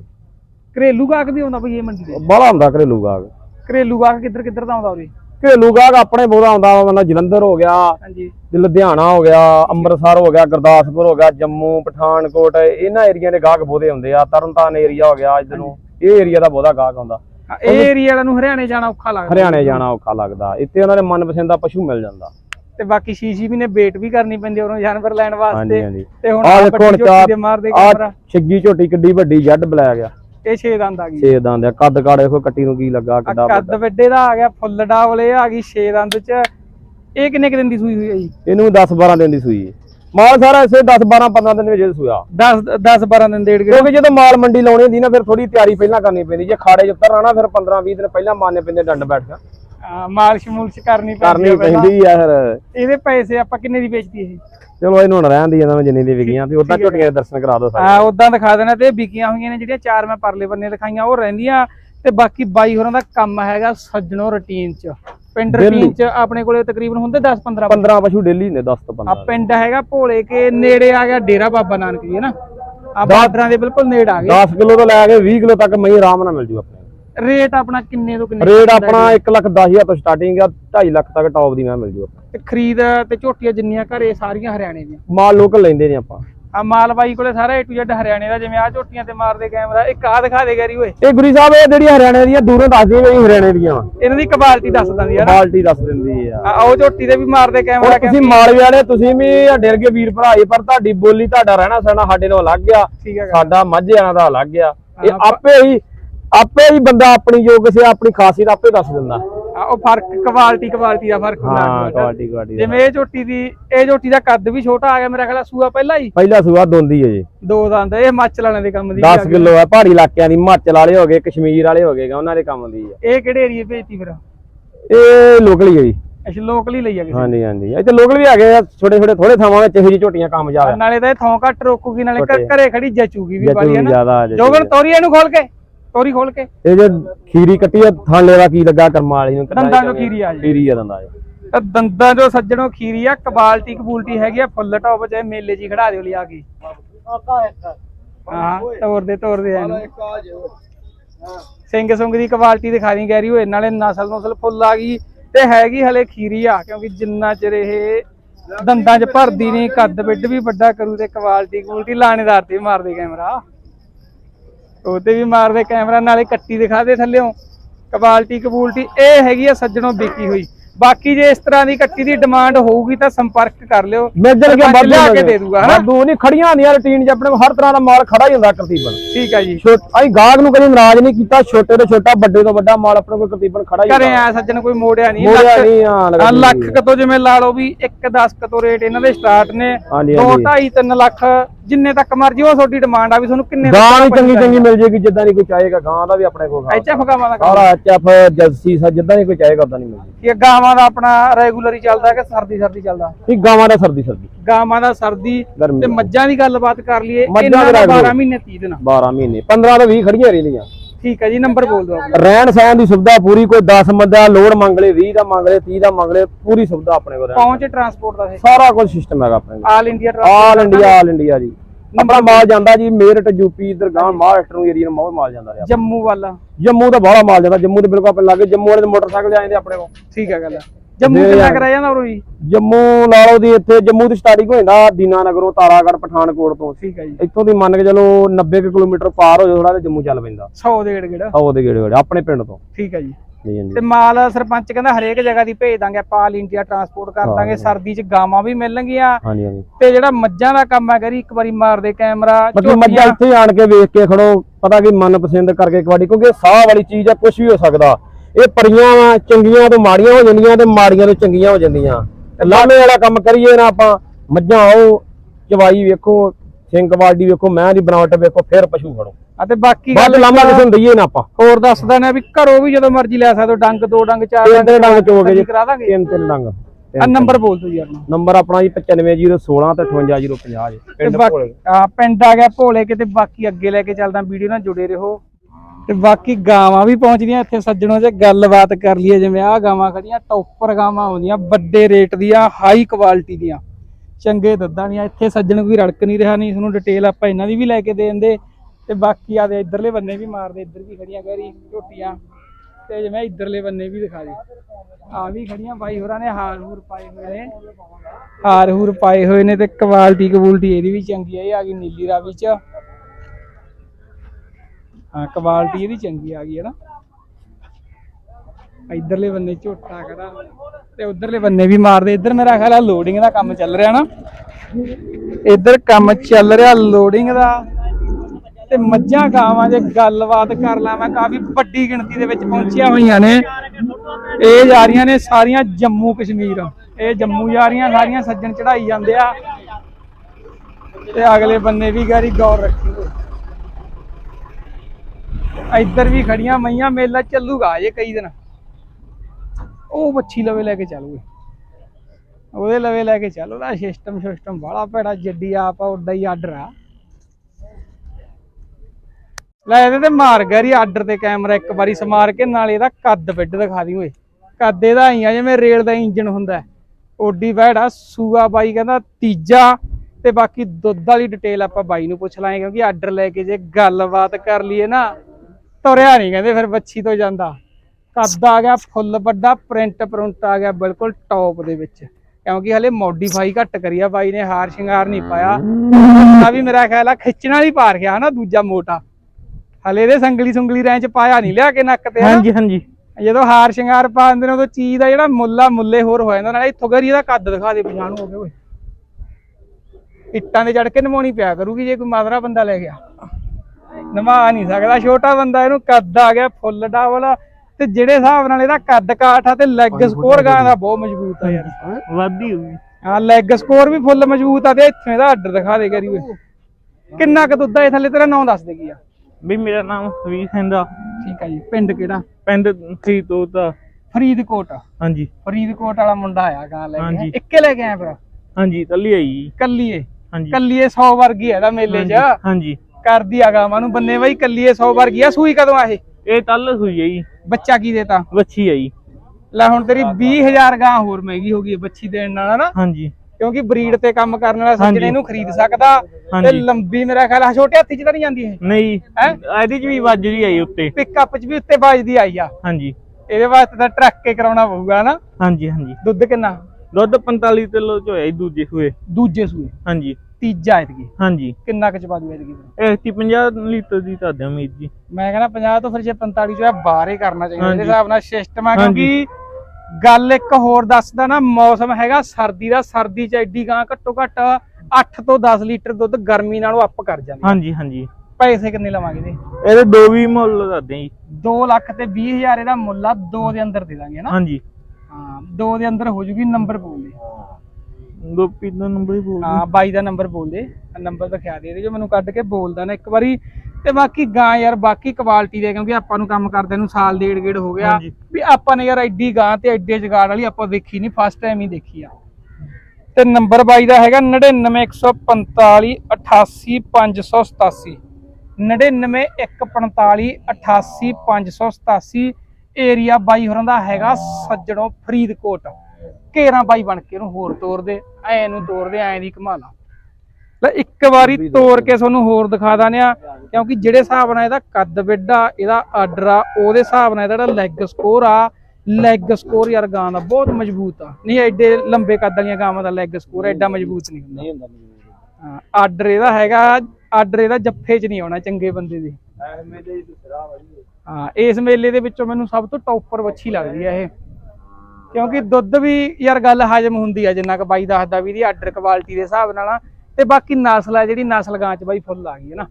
ਘਰੇਲੂ ਗਾਹਕ ਵੀ ਆਉਂਦਾ ਬਈ ਇਹ ਮੰਡੀ ਦੇ ਬੜਾ ਹੁੰਦਾ ਘਰੇਲੂ ਗਾਹਕ। ਘਰੇਲੂ ਗਾਹਕ ਕਿੱਧਰ ਕਿੱਧਰ ਦਾ ਆਉਂਦਾ ਉਰੇ? ਘਰੇਲੂ ਗਾਹਕ ਆਪਣੇ ਬਹੁਤਾ ਆਉਂਦਾ ਮਤਲਬ ਜਲੰਧਰ ਹੋ ਗਿਆ ਹਾਂਜੀ। ਲੁਧਿਆਣਾ ਹੋ ਗਿਆ ਅੰਮ੍ਰਿਤਸਰ ਹੋ ਗਿਆ ਗੁਰਦਾਸਪੁਰ ਹੋ ਗਿਆ ਜੰਮੂ ਪਠਾਨਕੋਟ ਇਹਨਾਂ ਏਰੀਆ ਦੇ ਗਾਹਕ ਬਹੁਤੇ ਹੁੰਦੇ ਆ ਤਰਨਤਾਰਨ ਏਰੀਆ ਹੋ ਗਿਆ ਇੱਧਰ। ਇਹ ਏਰੀਆ ਦਾ ਬਹੁਤਾ ਗਾਹਕ ਆਉਂਦਾ। ਇਹ ਏਰੀਆ ਵਾਲਿਆਂ ਨੂੰ ਹਰਿਆਣੇ ਜਾਣਾ ਔਖਾ ਲੱਗਦਾ। ਹਰਿਆਣੇ ਜਾਣਾ ਔਖਾ ਲੱਗਦਾ। ਇੱਥੇ ਉਹਨਾਂ ਦੇ ਮਨਪਸੰਦ ਦਾ ਪਸ਼ੂ ਮਿਲ ਜਾਂਦਾ। ਤੇ ਬਾਕੀ ਸ਼ੀਸ਼ੀ ਵੀ ਨੇ ਵੇਟ ਵੀ ਕਰਨੀ ਪੈਂਦੀ ਉਹਨੂੰ ਜਾਨਵਰ ਲੈਣ ਹਾਂਜੀ ਵਾਸਤੇ। ਹਾਂਜੀ ਤੇ ਹੁਣ ਆਹ ਆਹ ਦੇਖੋ ਵੱਡੀ ਹੁਣ ਝੋਟੀ ਚਾਰ ਦੇ ਮਾਰਦੇ ਆ ਕੈਮਰਾ। ਛੱਗੀ ਝੋਟੀ ਕਿੱਡੀ ਵੱਡੀ ਜੱਡ ਬਲੈਕ ਆ। ਇਹ 6 ਦੰਦ ਆ ਗਈ। ਦੰਦ ਆ। ਕੱਦ ਕਾੜ ਦੇਖੋ ਕੱਟੀ ਨੂੰ ਕੀ ਲੱਗਾ ਕਿੱਡਾ ਕੱਦ ਵੱਡੇ। ਦਾ ਆ ਗਿਆ ਫੁੱਲ ਡਾਵਲੇ ਆ ਗਈ 6 ਦੰਦ ਚ। ਇਹ ਕਿੰਨੇ ਕੁ ਦਿਨ ਦੀ ਸੂਈ ਹੋਈ ਹੈ ਜੀ? ਇਹਨੂੰ 10 12 ਦਿਨ ਦੀ ਸੂਈ ਹੈ। ਮਾਲ ਸਾਰਾ ਇਸੇ 10 12 15 ਦਿਨ ਵਿੱਚ ਸੂਆ 10 10 12 ਦਿਨ ਡੇਢ ਕਿਉਂਕਿ ਜਦੋਂ ਮਾਲ ਮੰਡੀ ਲਾਉਣੀ ਹੁੰਦੀ ਨਾ ਫਿਰ ਥੋੜੀ ਤਿਆਰੀ ਪਹਿਲਾਂ ਕਰਨੀ ਪੈਂਦੀ। ਜੇ ਖਾੜੇ 'ਚ ਉਤਰਨਾ ਨਾ ਫਿਰ 15 20 ਦਿਨ ਪਹਿਲਾਂ ਮਾਰਨੇ ਪੈਂਦੇ ਡੰਡ ਬੈਠ ਕੇ। ਹਾਂ, ਮਾਲਸ਼ ਕਰਨੀ ਪੈਂਦੀ ਕਰਨੀ। ਪੈਂਦੀ ਆ ਫਿਰ। ਇਹਦੇ ਪੈਸੇ ਆਪਾਂ ਕਿੰਨੇ ਦੀ ਵੇਚਦੀ ਇਹ? ਚਲੋ ਇਹਨੂੰ ਹੁਣ ਰਹਿਣ ਦੀ ਜਾਂਦਾ ਮੈਂ ਜਿੰਨੀ ਦੀ ਵਿਕੀਆਂ ਤੇ ਉਦਾਂ ਝੋਟੀਆਂ ਦੇ ਦਰਸ਼ਨ ਕਰਾ ਦਿਓ ਸਾਰੇ। ਆ ਉਦਾਂ ਦਿਖਾ ਦੇਣਾ ਤੇ ਵਿਕੀਆਂ ਹੋਈਆਂ ਨੇ ਜਿਹੜੀਆਂ ਚਾਰ ਮੈਂ ਪਰਲੇ ਬੰਨੇ ਦਿਖਾਈਆਂ ਉਹ ਰਹਿੰਦੀਆਂ। ਤੇ ਬਾਕੀ ਬਾਈ ਹੋਰਾਂ ਦਾ ਕੰਮ ਹੈਗਾ ਸੱਜਣੋ ਰੁਟੀਨ ਚ। ਪਿੰਡ ਰੁਟੀਨ ਚ ਆਪਣੇ ਕੋਲੇ ਤਕਰੀਬਨ ਹੁੰਦੇ 10 15 15 ਪਸ਼ੂ ਡੇਲੀ ਹੁੰਦੇ 10 ਤੋਂ ਆ 15 ਪਿੰਡ ਹੈਗਾ ਭੋਲੇ ਕੇ ਨੇੜੇ ਆ ਗਿਆ ਡੇਰਾ ਬਾਬਾ ਨਾਨਕ ਜੀ ਹੈ ਨਾ? ਆ ਬਾਰਡਰਾਂ ਦੇ ਬਿਲਕੁਲ ਨੇੜੇ ਆ ਗਏ। 10 ਕਿਲੋ ਤੋਂ ਲੈ ਕੇ 20 ਕਿਲੋ ਤੱਕ ਮਈ ਆਰਾਮ ਨਾਲ ਮਿਲ ਜੂ ਆਪਣੇ। ਰੇਟ ਆਪਣਾ ਕਿੰਨੇ ਤੋਂ ਕਿੰਨੇ ਰੇਟ ਆਪਣਾ 1 ਲੱਖ 10 ਹਜ਼ਾਰ ਤੋਂ ਸਟਾਰਟਿੰਗ ਆ 2.5 ਲੱਖ ਤੱਕ ਟੌਪ ਦੀ ਮੈਂ ਮਿਲ ਜੂ ਆਪਣੇ। ਤੇ ਖਰੀਦ ਤੇ ਝੋਟੀਆਂ ਜਿੰਨੀਆਂ ਘਰੇ ਸਾਰੀਆਂ ਹਰਿਆਣੇ ਦੀਆਂ। ਮਾਲ ਲੋਕਲ ਲੈਂਦੇ ਨੇ ਆਪਾਂ। ਆ ਮਾਲ ਬਾਈ ਕੋਲੇ ਸਾਰਾ A to Z ਹਰਿਆਣੇ ਦਾ ਜਿਵੇਂ ਆ ਝੋਟੀਆਂ ਤੇ ਮਾਰਦੇ ਕੈਮਰਾ ਇੱਕ ਆ ਦਿਖਾ ਦੇ ਗੈਰੀ ਓਏ। ਇਹ ਗੁਰੀ ਸਾਹਿਬ ਇਹ ਜਿਹੜੀਆਂ ਹਰਿਆਣੇ ਦੀਆਂ ਦੂਰੋਂ ਦੱਸਦੀ ਵੀ ਹਰਿਆਣੇ ਦੀਆਂ ਵਾ। ਇਹਨਾਂ ਦੀ ਕੁਆਲਿਟੀ ਦੱਸ ਦਿੰਦੀ ਆ ਨਾ। ਬਾਲਟੀ ਦੱਸ ਦਿੰਦੀ ਆ। ਆ ਉਹ ਝੋਟੀ ਦੇ ਵੀ ਮਾਰਦੇ ਕੈਮਰਾ ਹੁਣ ਤੁਸੀਂ ਮਾਲਵੇ ਵਾਲੇ ਤੁਸੀਂ ਵੀ ਸਾਡੇ ਵਰਗੇ ਵੀਰ ਭਰਾ ਹੀ ਪਰ ਤੁਹਾਡੀ ਬੋਲੀ ਤੁਹਾਡਾ ਰਹਿਣਾ ਸਹਿਣਾ ਸਾਡੇ ਨਾਲ ਅਲੱਗ ਆ। ਠੀਕ ਹੈ ਸਾਡਾ ਮਾਝੇ ਵਾਲਾ ਦਾ ਅਲੱਗ ਆ। ਇਹ ਆਪੇ ਹੀ ਆਪੇ ਹੀ ਬੰਦਾ ਆਪਣੀ ਜੋ ਕਿਸੇ ਆਪਣੀ ਖਾਸੀਅਤ ਆਪੇ ਦੱਸ ਦਿੰਦਾ। ਆ ਉਹ ਫ਼ਰਕ ਕੁਆਲਿਟੀ ਕੁਆਲਿਟੀ ਦਾ ਫ਼ਰਕ ਹੁੰਦਾ। ਹਾਂ ਕੁਆਲਿਟੀ ਕੁਆਲਿਟੀ ਜਿਵੇਂ ਇਹ ਝੋਟੀ ਦੀ ਇਹ ਝੋਟੀ ਦਾ ਕੱਦ ਵੀ ਛੋਟਾ ਆ ਗਿਆ ਮੇਰਾ ਖਿਆਲ ਆ ਸੂਆ ਪਹਿਲਾਂ ਹੀ? ਪਹਿਲਾ ਸੂਆ ਦੋਂਦੀ ਹੈ ਜੀ। ਦੋ ਦੰਦ ਇਹ ਮੱਚ ਲਾਣੇ ਦੇ ਕੰਮ ਦੀ ਵੀ 10 ਆ ਗਈ। ਕਿਲੋ ਹੈ ਪਹਾੜੀ ਇਲਾਕਿਆਂ ਦੀ ਹਿਮਾਚਲ ਵਾਲੇ ਹੋ ਗਏ ਕਸ਼ਮੀਰ ਵਾਲੇ ਹੋ ਗਏ ਗਾ, ਉਹਨਾਂ ਦੇ ਕੰਮ ਦੀ ਹੈ ਇਹ ਕਿਹੜੇ ਏਰੀਏ ਭੇਜਤੀ ਫਿਰ? ਇਹ ਲੋਕਲ ਹੀ ਹੈ ਜੀ। ਅੱਛਾ ਲੋਕਲ ਹੀ ਲਈ ਆ ਕਿਸੇ ਹਾਂਜੀ ਹਾਂਜੀ। ਇੱਥੇ ਲੋਕਲ ਵੀ ਹੈਗੇ ਆ ਛੋਟੇ ਛੋਟੇ ਥੋੜੇ ਥਾਵਾਂ ਵਿੱਚ ਇਹੋ ਜਿਹੀ ਝੋਟੀਆਂ ਕਾਮਯਾਬ ਆ ਨਾਲੇ ਤਾਂ ਇਹ ਥੋਂ ਘੱਟ ਰੋਕੂਗੀ ਨਾਲੇ ਘ-। ਘਰੇ ਖੜੀ ਜਚੂਗੀ ਵੀ ਵਾਲੀ ਹੈ ਜੱਟੂ ਨਾ। ਜ਼ਿਆਦਾ ਆ ਜੋਗਨ ਤੋਰੀ ਇਹਨੂੰ ਖੋਲ ਕੇ। ਤੋਰੀ ਖੋਲ ਕੇ। ਇਹ ਜੇ ਖੀਰੀ ਕੱਟੀ ਆ ਥਾਲੇ ਦਾ ਕੀ ਲੱਗਾ ਕਰਮਾਂ ਵਾਲੀ ਨੂੰ? ਦੰਦਾਂ ਚੋਂ ਖੀਰੀ ਆ ਜੀ। ਖੀਰੀ ਆ ਦੰਦਾਂ ਚੋਂ। ਤਾਂ ਦੰਦਾਂ ਜੋ ਸੱਜਣੋ ਖੀਰੀ ਆ ਕਬਾਲਟੀ ਕਬੂਲਟੀ ਹੈਗੀ ਆ ਫੁੱਲ ਟੌਪ ਚ ਮੇਲੇ 'ਚ ਹੀ ਖੜਾ ਦਿਓ ਲਿਆ ਕੇ। ਹਾਂ ਤੋਰ ਦੇ ਤੋਰ ਦੇ ਐਨੂੰ ਸਿੰਘ ਸੁੰਗ ਦੀ ਕੁਆਲਿਟੀ ਦਿਖਾ ਦੀ ਗੈਰੀ ਹੋਏ ਨਾਲੇ ਨਸਲ ਨਸਲ ਫੁੱਲ ਆ ਗਈ ਤੇ ਹੈਗੀ ਹਲੇ ਖੀਰੀ ਆ ਕਿਉਂਕਿ ਜਿੰਨਾ ਚਿਰ ਇਹ ਦੰਦਾਂ 'ਚ ਭਰਦੀ ਨਹੀਂ ਕੱਦ ਬਿੱਡ ਵੀ ਵੱਡਾ ਕਰੂ ਤੇ ਕੁਆਲਿਟੀ ਕੁਆਲਿਟੀ ਲਾਣੇਦਾਰ ਤੇ ਮਾਰਦੇ ਕੈਮਰਾ। ਉਹਤੇ ਵੀ ਮਾਰਦੇ ਕੈਮਰਾ ਨਾਲੇ ਕੱਟੀ ਦਿਖਾ ਦੇ ਥੱਲਿਓਂ ਕੁਆਲਿਟੀ ਕਬੂਲਟੀ ਇਹ ਹੈਗੀ ਆ ਸੱਜਣੋਂ ਵਿਕੀ ਹੋਈ। ਬਾਕੀ ਜੇ ਇਸ ਤਰ੍ਹਾਂ ਦੀ ਕੱਟੀ ਦੀ ਡਿਮਾਂਡ ਹੋਊਗੀ ਤਾਂ ਸੰਪਰਕ ਕਰ ਲਿਓ। ਮੇਜਰ ਕੇ ਸਰਪੰਚ ਲਿਆ ਵਾਧੂ ਕੇ ਦੇ ਦੂਗਾ ਹਨਾ? ਵਾਧੂ ਨਹੀਂ ਖੜੀਆਂ ਹੁੰਦੀਆਂ ਰੁਟੀਨ 'ਚ ਆਪਣੇ ਕੋਲ ਹਰ ਤਰ੍ਹਾਂ ਦਾ ਮਾਲ ਖੜਾ ਹੀ ਹੁੰਦਾ ਕਰਤੀਬਨ ਠੀਕ ਆ ਜੀ। ਅਸੀਂ ਗਾਹਕ ਨੂੰ ਕਦੇ ਨਾਰਾਜ਼ ਨਹੀਂ ਕੀਤਾ ਛੋਟੇ ਤੋਂ ਛੋਟਾ ਵੱਡੇ ਤੋਂ ਵੱਡਾ ਮਾਲ ਆਪਣੇ ਕੋਲ ਕਰਤੀਬਨ ਖੜਾ ਹੀ ਘਰੇ ਹੁੰਦਾ ਆ ਸੱਜਣ ਕੋਈ ਮੋੜਿਆ ਨਹੀਂ ਲੱਖ ਨਹੀਂ ਹਾਂ ਲੱਖ ਕਤੋਂ ਜਿਵੇਂ ਲਾ ਲਓ ਵੀ 1 10 ਕਤੋਂ ਰੇਟ ਇਹਨਾਂ ਦੇ ਸਟਾਰਟ ਨੇ ਹਾਂਜੀ 2 ਹਾਂਜੀ। 2.5 3 ਲੱਖ ਜਿੰਨੇ ਤੱਕ ਮਰਜ਼ੀ ਉਹ ਤੁਹਾਡੀ ਡਿਮਾਂਡ ਆ ਵੀ ਤੁਹਾਨੂੰ ਕਿੰਨੇ ਗਾਂ ਵੀ ਚੰਗੀ ਚੰਗੀ ਮਿਲ ਜੇਗੀ ਜਿੱਦਾਂ ਦੀ ਕੋਈ ਚਾਹੇਗਾ ਗਾਂ ਦਾ ਵੀ ਆਪਣੇ ਕੋਲ ਐਚਐਫ ਗਾਵਾਂ ਦਾ ਸਾਰਾ ਐਚਐਫ ਜਲਸੀ ਸਾ ਜਿੱਦਾਂ ਦੀ ਕੋਈ ਚਾਹੇਗਾ ਉਦਾਂ ਨਹੀਂ ਮਿਲਦੀ ਇਹ ਗਾਵਾਂ ਦਾ ਆਪਣਾ ਰੈਗੂਲਰ ਹੀ ਚੱਲਦਾ ਕਿ ਸਰਦੀ ਸਰਦੀ ਚੱਲਦਾ? ਇਹ ਗਾਵਾਂ ਦਾ ਸਰਦੀ ਸਰਦੀ। ਗਾਵਾਂ ਦਾ ਸਰਦੀ ਤੇ ਮੱਝਾਂ ਦੀ ਗੱਲਬਾਤ ਕਰ ਲਈਏ ਇਹਨਾਂ ਦਾ ਦਾ 12 ਮਹੀਨੇ 30 ਦਿਨ। 12 ਮਹੀਨੇ। 15 ਤੋਂ 20 ਖੜੀਆਂ ਰਹਿੰਦੀਆਂ ਠੀਕ ਹੈ ਜੀ ਨੰਬਰ ਬੋਲ ਦਿਓ। ਰਹਿਣ ਸਹਿਣ ਦੀ ਸੁਵਿਧਾ ਪੂਰੀ ਕੋਈ 10 ਬੰਦਾ ਲੋਡ ਮੰਗ ਲੇ 20 ਦਾ ਮੰਗ ਲੇ 30 ਦਾ ਮੰਗ ਲੇ ਪੂਰੀ ਸੁਵਿਧਾ ਆਪਣੇ ਕੋਲ ਪਹੁੰਚ ਟਰਾਂਸਪੋਰਟ ਦਾ। ਸਾਰਾ ਕੁਝ ਸਿਸਟਮ ਹੈਗਾ ਆਪਣੇ ਕੋਲ। All India all India all India ਜੀ। ਆਪਣਾ ਮਾਲ ਜਾਂਦਾ ਜੀ ਮੇਰਠ ਯੂਪੀ ਗਾਂ ਮਹਾਰਾਸ਼ਟਰ ਨੂੰ ਏਰੀਆ ਨੂੰ ਬਹੁਤ ਮਾਲ ਜਾਂਦਾ ਰਿਹਾ। ਜੰਮੂ ਵਾਲਾ। ਜੰਮੂ ਦਾ ਬਾਹਲਾ ਮਾਲ ਜਾਂਦਾ ਜੰਮੂ ਦੇ ਬਿਲਕੁਲ ਆਪਣੇ ਲਾਗੇ ਜੰਮੂ ਵਾਲੇ ਦੇ ਮੋਟਰਸਾਈਕਲ ਜਾਂਦੇ ਆਪਣੇ ਕੋਲ। ਠੀਕ ਹੈ ਗੱਲ। ਜੰਮੂ ਕਿੰਨਾ। ਕਰਾਇਆ ਜਾਂਦਾ ਉਰੋਂ ਜੀ? ਜੰਮੂ ਲਾ ਲਓ ਦੀ ਇੱਥੇ ਜੰਮੂ ਦੀ ਸਟਾਰਟਿੰਗ ਹੋ ਜਾਂਦਾ ਦੀਨਾਨਗਰੋਂ ਤਾਰਾਗੜ੍ਹ ਪਠਾਨਕੋਟ ਤੋਂ। ਠੀਕ ਹੈ ਜੀ। ਇੱਥੋਂ ਦੀ ਮੰਨ ਕੇ ਚਲੋ 90 ਕੁ ਕਿਲੋਮੀਟਰ ਪਾਰ ਹੋ ਥੋੜਾ ਤੇ ਜੰਮੂ ਚੱਲ ਪੈਂਦਾ। 100 ਦੇ ਗੇੜ ਗੇੜਾ। ਆਓ ਦੇ ਗੇੜੇ ਗੇੜੇ ਆਪਣੇ ਪਿੰਡ ਤੋਂ। ਠੀਕ ਹੈ ਜੀ। ਜੀ ਤੇ ਮਾਲ ਸਰਪੰਚ ਕਹਿੰਦਾ ਹਰੇਕ ਜਗ੍ਹਾ ਦੀ ਭੇਜ ਦਾਂਗੇ ਆਪਾਂ ਆਲ ਇੰਡੀਆ ਟਰਾਂਸਪੋਰਟ ਕਰ ਦਾਂਗੇ ਸਰਦੀ 'ਚ ਗਾਵਾਂ ਵੀ ਮਿਲਣਗੀਆਂ। ਹਾਂਜੀ ਹਾਂਜੀ। ਤੇ ਜਿਹੜਾ ਮੱਝਾਂ ਦਾ ਕੰਮ ਹੈ ਕਰੀ ਇੱਕ ਵਾਰੀ ਮਾਰਦੇ ਕੈਮਰਾ ਬਾਕੀ ਮੱਝਾਂ ਇੱਥੇ ਆਣ ਕੇ ਵੇਖ ਕੇ ਖੜੋ ਪਤਾ ਕੀ ਮਨ ਪਸੰਦ ਕਰਕੇ ਕਬੱਡੀ ਕਿਉਂਕਿ ਇਹ ਸਾਹ ਵਾਲੀ ਚੀਜ਼ ਆ ਕੁਝ ਵੀ ਹੋ ਸਕਦਾ। ਇਹ ਪਰੀਆਂ ਚੰਗੀਆਂ ਤੋਂ ਮਾੜੀਆਂ ਹੋ ਜਾਂਦੀਆਂ ਤੇ ਮਾੜੀਆਂ ਤੋਂ ਚੰਗੀਆਂ ਹੋ ਜਾਂਦੀਆਂ। ਤੇ ਲਾਮੇ ਵਾਲਾ ਕੰਮ ਕਰੀਏ ਨਾ ਆਪਾਂ ਮੱਝਾਂ ਆਓ ਚਵਾਈ ਵੇਖੋ ਸਿੰਘ ਕਬੱਡੀ ਵੇਖੋ ਮੈਂ ਦੀ ਬਣਾਵਟ ਵੇਖੋ ਫਿਰ ਪਸ਼ੂ ਖੜੋ ਅਤੇ ਬਾਕੀ ਗੱਲ ਲਾਮਾ ਕਿਸੇ ਨੂੰ ਦਈਏ ਨਾ ਆਪਾਂ। ਹੋਰ ਦੱਸਦਾ ਨੇ ਵੀ ਘਰੋਂ ਵੀ ਜਦੋਂ ਮਰਜ਼ੀ ਲੈ ਸਕਦੇ ਹੋ ਡੰਗ ਦੋ ਡੰਗ ਚਾਰ ਤਿੰਨ ਤਿੰਨ ਡੰਗ ਚੋ ਕੇ ਜੀ ਕਰਾ ਦਾਂਗੇ। ਤਿੰਨ ਤਿੰਨ ਡੰਗ ਆ ਨੰਬਰ ਬੋਲ ਦਿਓ ਆਪਣਾ। ਨੰਬਰ ਆਪਣਾ ਜੀ 95016 ਤੇ 58050 ਜੀ ਪਿੰਡ ਭੋਲੇ। ਆ ਪਿੰਡ ਆ ਗਿਆ ਭੋਲੇ ਕਿਤੇ ਬਾਕੀ ਅੱਗੇ ਲੈ ਕੇ ਚੱਲਦਾ ਵੀਡੀਓ ਨਾਲ ਜੁੜੇ ਰਹੋ। ਤੇ ਬਾਕੀ ਗਾਵਾਂ ਵੀ ਪਹੁੰਚਦੀਆਂ ਇੱਥੇ ਸੱਜਣੋਂ ਜੇ ਗੱਲਬਾਤ ਕਰ ਲਈਏ, ਜਿਵੇਂ ਆ ਗਾਵਾਂ ਖੜੀਆਂ, ਟੌਪਰ ਗਾਵਾਂ ਆਉਂਦੀਆਂ, ਵੱਡੇ ਰੇਟ ਦੀਆਂ ਹਾਈ ਕੁਆਲਿਟੀ ਦੀਆਂ। ਚੰਗੇ ਦੱਦਾਂ ਦੀਆਂ, ਇੱਥੇ ਸੱਜਣ ਕੋਈ ਰੜਕ ਨਹੀਂ ਰਿਹਾ, ਨਹੀਂ ਇਸ ਡਿਟੇਲ ਆਪਾਂ ਇਹਨਾਂ ਦੀ ਵੀ ਲੈ ਕੇ ਦੇ ਦਿੰਦੇ। ਤੇ ਬਾਕੀ ਆ ਦੇ ਇਧਰਲੇ ਬੰਨੇ ਵੀ ਮਾਰਦੇ, ਇੱਧਰ ਵੀ ਖੜੀਆਂ ਗੈਰੀ, ਝੋਟੀਆਂ। ਤੇ ਜਿਵੇਂ ਇਧਰਲੇ ਬੰਨੇ ਵੀ ਦਿਖਾ ਦੇ। ਆ ਵੀ ਖੜੀਆਂ, ਬਾਈ ਹੋਰਾਂ ਨੇ ਹਾਰ ਹੂਰ ਪਾਏ ਹੋਏ ਨੇ। ਹਾਰ ਹੂਰ ਪਾਏ ਹੋਏ ਨੇ ਤੇ ਕੁਆਲਿਟੀ ਕਬੂਲਟੀ ਇਹਦੀ ਵੀ ਚੰਗੀ ਹੈ ਇਹ ਆ ਗਈ ਨੀਲੀ ਰਾਵੀ ਚ। ਹਾਂ ਕੁਆਲਿਟੀ ਇਹਦੀ ਚੰਗੀ ਆ ਗਈ ਹੈ ਨਾ। ਇਧਰਲੇ ਬੰਨੇ ਝੋਟਾ ਖੜਾ ਤੇ ਉਧਰਲੇ ਬੰਨੇ ਵੀ ਮਾਰਦੇ। ਇੱਧਰ ਮੇਰਾ ਖਿਆਲ ਆ ਲੋਡਿੰਗ ਦਾ ਕੰਮ ਚੱਲ ਰਿਹਾ ਨਾ। ਇੱਧਰ ਕੰਮ ਚੱਲ ਰਿਹਾ ਲੋਡਿੰਗ ਦਾ। ਤੇ ਮੱਝਾਂ ਗਾਵਾਂ ਜੇ ਗੱਲਬਾਤ ਕਰ ਲਾਵਾਂ ਕਾਫੀ ਵੱਡੀ ਗਿਣਤੀ ਦੇ ਵਿੱਚ ਪਹੁੰਚੀਆਂ ਹੋਈਆਂ ਨੇ। ਇਹ ਜਾ ਰਹੀਆਂ ਨੇ ਸਾਰੀਆਂ ਜੰਮੂ ਕਸ਼ਮੀਰ। ਇਹ ਜੰਮੂ ਜਾ ਰਹੀਆਂ, ਸਾਰੀਆਂ ਸੱਜਣ ਚੜਾਈ ਜਾਂਦੇ ਆ। ਤੇ ਅਗਲੇ ਬੰਨੇ ਵੀ ਗਾਰੀ ਗੌਰ ਰੱਖੀ ਇੱਧਰ ਵੀ ਖੜੀਆਂ, ਮਈਆਂ ਮੇਲਾ ਚੱਲੂਗਾ ਜੇ ਕਈ ਦਿਨ। ਉਹ ਬੱਚੀ ਲਵੇ ਲੈ ਕੇ ਚੱਲੂਗੇ ਉਹਦੇ ਲਵੇ ਲੈ ਕੇ ਚੱਲ, ਉਹਦਾ ਸਿਸਟਮ ਸਿਸਟਮ ਬਾਹਲਾ ਭੈੜਾ ਜੱਡੀ ਆਪ ਆ ਉੱਡਾ ਹੀ ਆਰਡਰ ਆ। ਲੈ ਇਹਦੇ ਤੇ ਮਾਰ ਗਰੀ ਆਰਡਰ ਤੇ ਕੈਮਰਾ ਇੱਕ ਵਾਰੀ ਸਮਾਰ ਕੇ, ਨਾਲ ਇਹਦਾ ਕੱਦ ਬਿੱਡ ਦਿਖਾ ਦੀ ਓਏ। ਕੱਦ ਇਹਦਾ ਆਈ ਆ, ਜਿਵੇਂ ਰੇਲ ਦਾ ਇੰਜਨ ਹੁੰਦਾ ਓਡੀ ਭੈੜਾ ਸੂਆ ਬਾਈ ਕਹਿੰਦਾ ਤੀਜਾ, ਤੇ ਬਾਕੀ ਦੁੱਧ ਵਾਲੀ ਡਿਟੇਲ ਆਪਾਂ ਬਾਈ ਨੂੰ ਪੁੱਛ ਲਾਂਗੇ, ਕਿਉਂਕਿ ਆਰਡਰ ਲੈ ਕੇ ਜੇ ਗੱਲਬਾਤ ਕਰ ਲਈਏ ਨਾ ਤੁਰਿਆ ਨਹੀਂ ਕਹਿੰਦੇ ਫਿਰ ਬੱਚੀ ਤੋਂ ਜਾਂਦਾ। ਕੱਦ ਆ ਗਿਆ ਫੁੱਲ ਵੱਡਾ ਪ੍ਰਿੰਟ ਪ੍ਰਿੰਟ ਆ ਗਿਆ ਬਿਲਕੁਲ ਟੌਪ ਦੇ ਵਿੱਚ। ਕਿਉਂਕਿ ਹਲੇ ਮੋਡੀਫਾਈ ਘੱਟ ਕਰੀ ਆ ਬਾਈ ਨੇ ਹਾਰ ਸ਼ਿੰਗਾਰ ਨਹੀਂ ਪਾਇਆ। ਆ ਵੀ ਮੇਰਾ ਖਿਆਲ ਆ ਖਿੱਚਣ ਵਾਲੀ ਪਾਰ ਗਿਆ ਹਨਾ ਦੂਜਾ ਮੋਟਾ। ਹਲੇ ਦੇ ਸੰਗਲੀ ਸੁੰਗਲੀ ਰੈਂਚ ਪਾਇਆ ਨਹੀਂ ਲਿਆ ਕੇ ਨੱਕ ਤੇ ਹਨਾ? ਹਾਂਜੀ ਜਦੋਂ ਹਾਰ ਸ਼ਿੰਗਾਰ ਪਾ ਦਿੰਦੇ ਨੇ ਉਦੋਂ ਚੀਜ਼ ਦਾ ਜਿਹੜਾ ਮੁੱਲਾ ਮੁੱਲੇ ਹੋਰ ਹੋ ਜਾਂਦਾ ਨਾਲੇ ਇੱਥੋਂ ਗਰੀ ਇਹਦਾ ਕੱਦ ਦਿਖਾ ਦੇ ਪਛਾਣ ਹੋ ਗਏ ਓਏ। ਇੱਟਾਂ ਦੇ ਚੜ ਕੇ ਨਮਾਉਣੀ ਪਿਆ ਕਰੂਗੀ ਜੇ ਕੋਈ ਮਾਦਰਾ ਬੰਦਾ ਲੈ ਗਿਆ। ਨਮਾ ਨਹੀਂ ਸਕਦਾ ਛੋਟਾ ਬੰਦਾ ਇਹਨੂੰ ਕੱਦ ਆ ਗਿਆ ਫੁੱਲ ਡਬਲ ਤੇ ਜਿਹੜੇ ਹਿਸਾਬ ਨਾਲ ਇਹਦਾ ਕੱਦ ਕਾਠ ਆ ਤੇ ਲੈਗ ਸਕੋਰ ਗਾਂ ਦਾ ਬਹੁਤ ਮਜ਼ਬੂਤ ਆ ਯਾਰ। ਵਾਦੀ ਹੋਈ ਆ ਲੈਗ ਸਕੋਰ ਵੀ ਫੁੱਲ ਮਜ਼ਬੂਤ ਆ ਤੇ ਇੱਥੇ ਇਹਦਾ ਆਰਡਰ ਦਿਖਾ ਦੇ ਕਰੀ ਓਏ ਕਿੰਨਾ ਕੁ ਦੁੱਧ ਆ ਇਹ ਥੱਲੇ ਤੇਰਾ ਨਾਂ ਦੱਸ ਦੇ ਕੀ ਆ? ਵੀ ਮੇਰਾ ਨਾਮ ਹਵੀਰ ਸਿੰਦਾ ਠੀਕ ਆ ਜੀ ਪਿੰਡ ਕਿਹੜਾ? ਪਿੰਡ ਥੀ ਤੋਤਾ ਫਰੀਦਕੋਟ। ਹਾਂਜੀ। ਫਰੀਦਕੋਟ ਵਾਲਾ ਮੁੰਡਾ ਆਇਆ ਗਾਂ ਲੈ ਕੇ। ਹਾਂਜੀ। ਇੱਕੇ ਲੈ ਕੇ ਆਇਆ ਫਿਰ ਹਾਂਜੀ ਕੱਲੀ ਆਈ। ਜੀ ਕੱਲੀਏ। ਹਾਂਜੀ। ਕੱਲੀਏ 100 ਵਰਗੀ ਹੈ ਇਹਦਾ ਮੇਲੇ 'ਚ। ਹਾਂਜੀ। ਕਰਦੀ ਆ ਗਾਵਾਂ ਨੂੰ ਬੰਨੇ ਬਈ ਕੱਲੀਏ 100 ਵਰਗੀ ਆ ਸੂਈ ਕਦੋਂ ਆ ਇਹ? ਕੱਲ ਹੋਈ ਹੈ ਜੀ। ਬੱਚਾ ਕੀ ਦੇਤਾ? ਵੱਛੀ ਆਈ ਲੈ ਹੁਣ ਤੇਰੀ 20000 ਗਾਂ ਹੋਰ ਮਹਿੰਗੀ ਹੋ ਗਈ ਹੈ ਬੱਚੀ ਦੇਣ ਨਾਲ ਨਾ ਹਾਂਜੀ। ਕਿਉਂਕਿ ਬਰੀਡ ਤੇ ਕੰਮ ਕਰਨ ਵਾਲਾ। ਸੱਜਣ ਇਹਨੂੰ ਖਰੀਦ ਸਕਦਾ ਤੇ। ਲੰਬੀ ਮੇਰਾ ਖਿਆਲ ਆ ਛੋਟੇ ਹੱਥੀ 'ਚ ਤਾਂ ਨਹੀਂ ਜਾਂਦੀ ਇਹ? ਨਹੀਂ ਹੈਂ? ਇਹਦੀ ਚ ਵੀ ਵੱਜਦੀ ਆਈ ਉੱਤੇ। ਪਿਕਅਪ 'ਚ ਵੀ ਉੱਤੇ ਵੱਜਦੀ ਆਈ ਆ। ਹਾਂਜੀ। ਇਹਦੇ ਵਾਸਤੇ ਤਾਂ ਟਰੱਕ ਕੇ ਕਰਾਉਣਾ ਪਊਗਾ ਨਾ ਹਾਂਜੀ ਹਾਂਜੀ। ਦੁੱਧ ਕਿੰਨਾ? ਦੁੱਧ 45 ਕਿਲੋ ਚ ਹੋਇਆ ਜੀ ਦੂਜੇ ਸੂਏ। ਦੂਜੇ ਸੂਏ। ਹਾਂਜੀ। ਤੀਜਾ ਐਤਕੀ। ਹਾਂਜੀ। ਕਿੰਨਾ ਕੁ ਚਪਾ ਦੂ ਐਤਕੀ? ਫਿਰ? ਇਹ ਤੀ 50 ਲੀਟਰ ਦੀ ਤਾਂ ਦੇ ਉਮੀਦ ਜੀ। ਮੈਂ ਕਹਿੰਦਾ 50 ਤੋਂ ਫਿਰ ਜੇ 45 ਚੋਂ ਬਾਹਰ ਹੀ ਕਰਨਾ ਚਾਹੀਦਾ ਇਹਦੇ। ਹਿਸਾਬ ਨਾਲ ਸਿਸਟਮ ਆ। ਕਿਉਂਕਿ ਗੱਲ ਇੱਕ ਹੋਰ ਦੱਸਦਾ ਨਾ ਮੌਸਮ ਹੈਗਾ ਸਰਦੀ ਦਾ ਸਰਦੀ ਚ ਐਡੀ ਗਾਂ ਘੱਟੋ ਘੱਟ 8 ਤੋਂ 10 ਲੀਟਰ ਦੁੱਧ ਗਰਮੀ ਨਾਲੋਂ ਅੱਪ ਕਰ ਜਾਂਦੀ। ਹਾਂਜੀ ਹਾਂਜੀ। ਪੈਸੇ ਕਿੰਨੇ ਲਵਾਂਗੇ ਇਹਦੇ? ਇਹਦੇ ਦੋ ਵੀ ਮੁੱਲ ਕਰਦੇ ਜੀ। 2 ਲੱਖ ਤੇ 20 ਹਜ਼ਾਰ ਇਹਦਾ ਮੁੱਲ ਆ 2 ਦੇ ਅੰਦਰ ਦੇ ਦਾਂਗੇ ਨਾ? ਹਾਂਜੀ। ਹਾਂ 2 ਦੇ ਅੰਦਰ ਹੋ ਜੂਗੀ ਨੰਬਰ ਬੋਲ ਦੇ। ਗੋਪੀ ਦਾ ਨੰਬਰ ਹੀ ਬੋਲ ਹਾਂ ਬਾਈ ਦਾ ਨੰਬਰ ਬੋਲ ਦੇ। ਨੰਬਰ ਦਿਖਾ ਦੇ ਜੋ ਮੈਨੂੰ ਕੱਢ ਕੇ ਬੋਲਦਾ ਨਾ ਇੱਕ ਵਾਰੀ। ਤੇ ਬਾਕੀ ਗਾਂ ਯਾਰ ਬਾਕੀ ਕੁਆਲਿਟੀ ਦੇ ਕਿਉਂਕਿ ਆਪਾਂ ਨੂੰ ਕੰਮ ਕਰਦੇ ਨੂੰ ਸਾਲ ਡੇਢ ਗੇੜ ਹੋ ਗਿਆ। ਵੀ ਆਪਾਂ ਨੇ ਯਾਰ ਐਡੀ ਗਾਂ ਤੇ ਐਡੇ ਜਗਾੜ ਵਾਲੀ ਆਪਾਂ ਵੇਖੀ ਨਹੀਂ ਫਸਟ ਟਾਈਮ ਹੀ ਦੇਖੀ ਆ। ਤੇ ਨੰਬਰ ਬਾਈ ਦਾ ਹੈਗਾ 99145 88587 99145 88587 ਏਰੀਆ ਬਾਈ ਹੋਰਾਂ ਦਾ ਹੈਗਾ ਸੱਜਣੋਂ ਫਰੀਦਕੋਟ। ਘੇਰਾਂ ਬਾਈ ਬਣ ਕੇ ਇਹਨੂੰ ਹੋਰ ਤੋਰਦੇ ਐ ਨੂੰ ਤੋਰਦੇ ਐ ਦੀ ਘਮਾ ਲਾ। ਇੱਕ ਵਾਰੀ ਤੋੜ ਕੇ ਤੁਹਾਨੂੰ ਹੋਰ ਦਿਖਾ ਦਾਨੇ ਆ ਕਿਉਂਕਿ ਜਿਹੜੇ ਹਿਸਾਬ ਨਾਲ ਇਹਦਾ ਕੱਦ ਵਿੱਡਾ ਇਹਦਾ ਆਰਡਰ ਆ ਉਹਦੇ ਹਿਸਾਬ ਨਾਲ ਇਹਦਾ ਜਿਹੜਾ ਲੈਗ ਸਕੋਰ ਆ ਲੈਗ ਸਕੋਰ ਯਾਰ ਗਾਂ ਦਾ ਬਹੁਤ ਮਜ਼ਬੂਤ ਆ। ਨਹੀਂ ਐਡੇ ਲੰਬੇ ਕੱਦ ਵਾਲੀਆਂ ਗਾਵਾਂ ਦਾ ਲੈਗ ਸਕੋਰ ਐਡਾ ਮਜ਼ਬੂਤ ਨਹੀਂ ਹੁੰਦਾ। ਹਾਂ ਆਰਡਰ ਇਹਦਾ ਹੈਗਾ ਆਰਡਰ ਇਹਦਾ ਜੱਫੇ 'ਚ ਨਹੀਂ ਆਉਣਾ ਚੰਗੇ ਬੰਦੇ ਦੇ। ਹਾਂ ਇਸ ਮੇਲੇ ਦੇ ਵਿੱਚੋਂ ਮੈਨੂੰ ਸਭ ਤੋਂ ਟੌਪਰ ਵੱਛੀ ਲੱਗਦੀ ਆ ਇਹ। ਕਿਉਂਕਿ ਦੁੱਧ ਵੀ ਯਾਰ ਗੱਲ ਹਜਮ ਹੁੰਦੀ ਆ ਜਿੰਨਾ ਕੁ ਬਾਈ ਦੱਸਦਾ ਵੀ ਇਹਦੀ ਆਰਡਰ ਕੁਆਲਿਟੀ ਦੇ ਹਿਸਾਬ ਨਾਲ ਤੇ ਬਾਕੀ ਨਸਲ ਆ ਜਿਹੜੀ ਨਸਲ ਗਾਂ ਚ ਬਾਈ ਫੁੱਲ ਆ ਗਈ ਹੈ ਨਾ।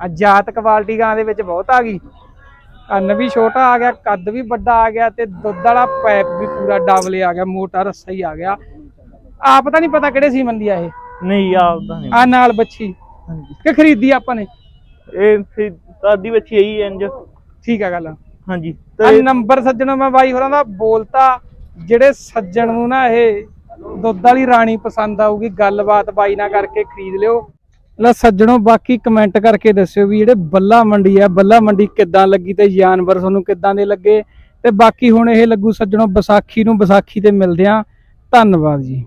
ਆ ਜਾਤ ਕੁਆਲਿਟੀ ਗਾਂ ਦੇ ਵਿੱਚ ਬਹੁਤ ਆ ਗਈ। ਕੰਨ ਵੀ ਛੋਟਾ ਆ ਗਿਆ ਕੱਦ ਵੀ ਵੱਡਾ ਆ ਗਿਆ ਤੇ ਦੁੱਧ ਵਾਲਾ ਪਾਈਪ ਵੀ ਪੂਰਾ ਡਬਲੇ ਆ ਗਿਆ ਮੋਟਾ ਰੱਸਾ ਹੀ ਆ ਗਿਆ। ਆ ਪਤਾ ਨਹੀਂ ਪਤਾ ਕਿਹੜੇ ਸੀਮਨ ਦੀ ਆ ਇਹ। ਨਹੀਂ ਨਹੀਂ ਆ ਨਾਲ ਬੱਚੀ ਕਿ ਖਰੀਦੀ ਆਪਾਂ ਨੇ? ਇਹ ਸਾਦੀ ਬੱਚੀ ਆਈ ਇੰਜ ਠੀਕ ਆ ਗੱਲ। ਹਾਂਜੀ। ਤੇ ਨੰਬਰ ਸੱਜਣੋਂ ਮੈਂ ਬਾਈ ਹੋਰਾਂ ਦਾ ਬੋਲਤਾ ਜਿਹੜੇ ਸੱਜਣ ਨੂੰ ਨਾ ਇਹ ਦੁੱਧ ਵਾਲੀ ਰਾਣੀ ਪਸੰਦ ਆਊਗੀ ਗੱਲਬਾਤ ਬਾਈ ਨਾਲ ਕਰਕੇ ਖਰੀਦ ਲਿਓ। ਲੈ ਸੱਜਣੋਂ ਬਾਕੀ ਕਮੈਂਟ ਕਰਕੇ ਦੱਸਿਓ ਵੀ ਜਿਹੜੇ ਬੱਲਾ ਮੰਡੀ ਆ ਬੱਲਾ ਮੰਡੀ ਕਿੱਦਾਂ ਲੱਗੀ ਤੇ ਜਾਨਵਰ ਤੁਹਾਨੂੰ ਕਿੱਦਾਂ ਦੇ ਲੱਗੇ। ਤੇ ਬਾਕੀ ਹੁਣ ਇਹ ਲੱਗੂ ਸੱਜਣੋਂ ਵਿਸਾਖੀ ਨੂੰ ਵਿਸਾਖੀ ਤੇ ਮਿਲਦੇ ਆ ਧੰਨਵਾਦ ਜੀ।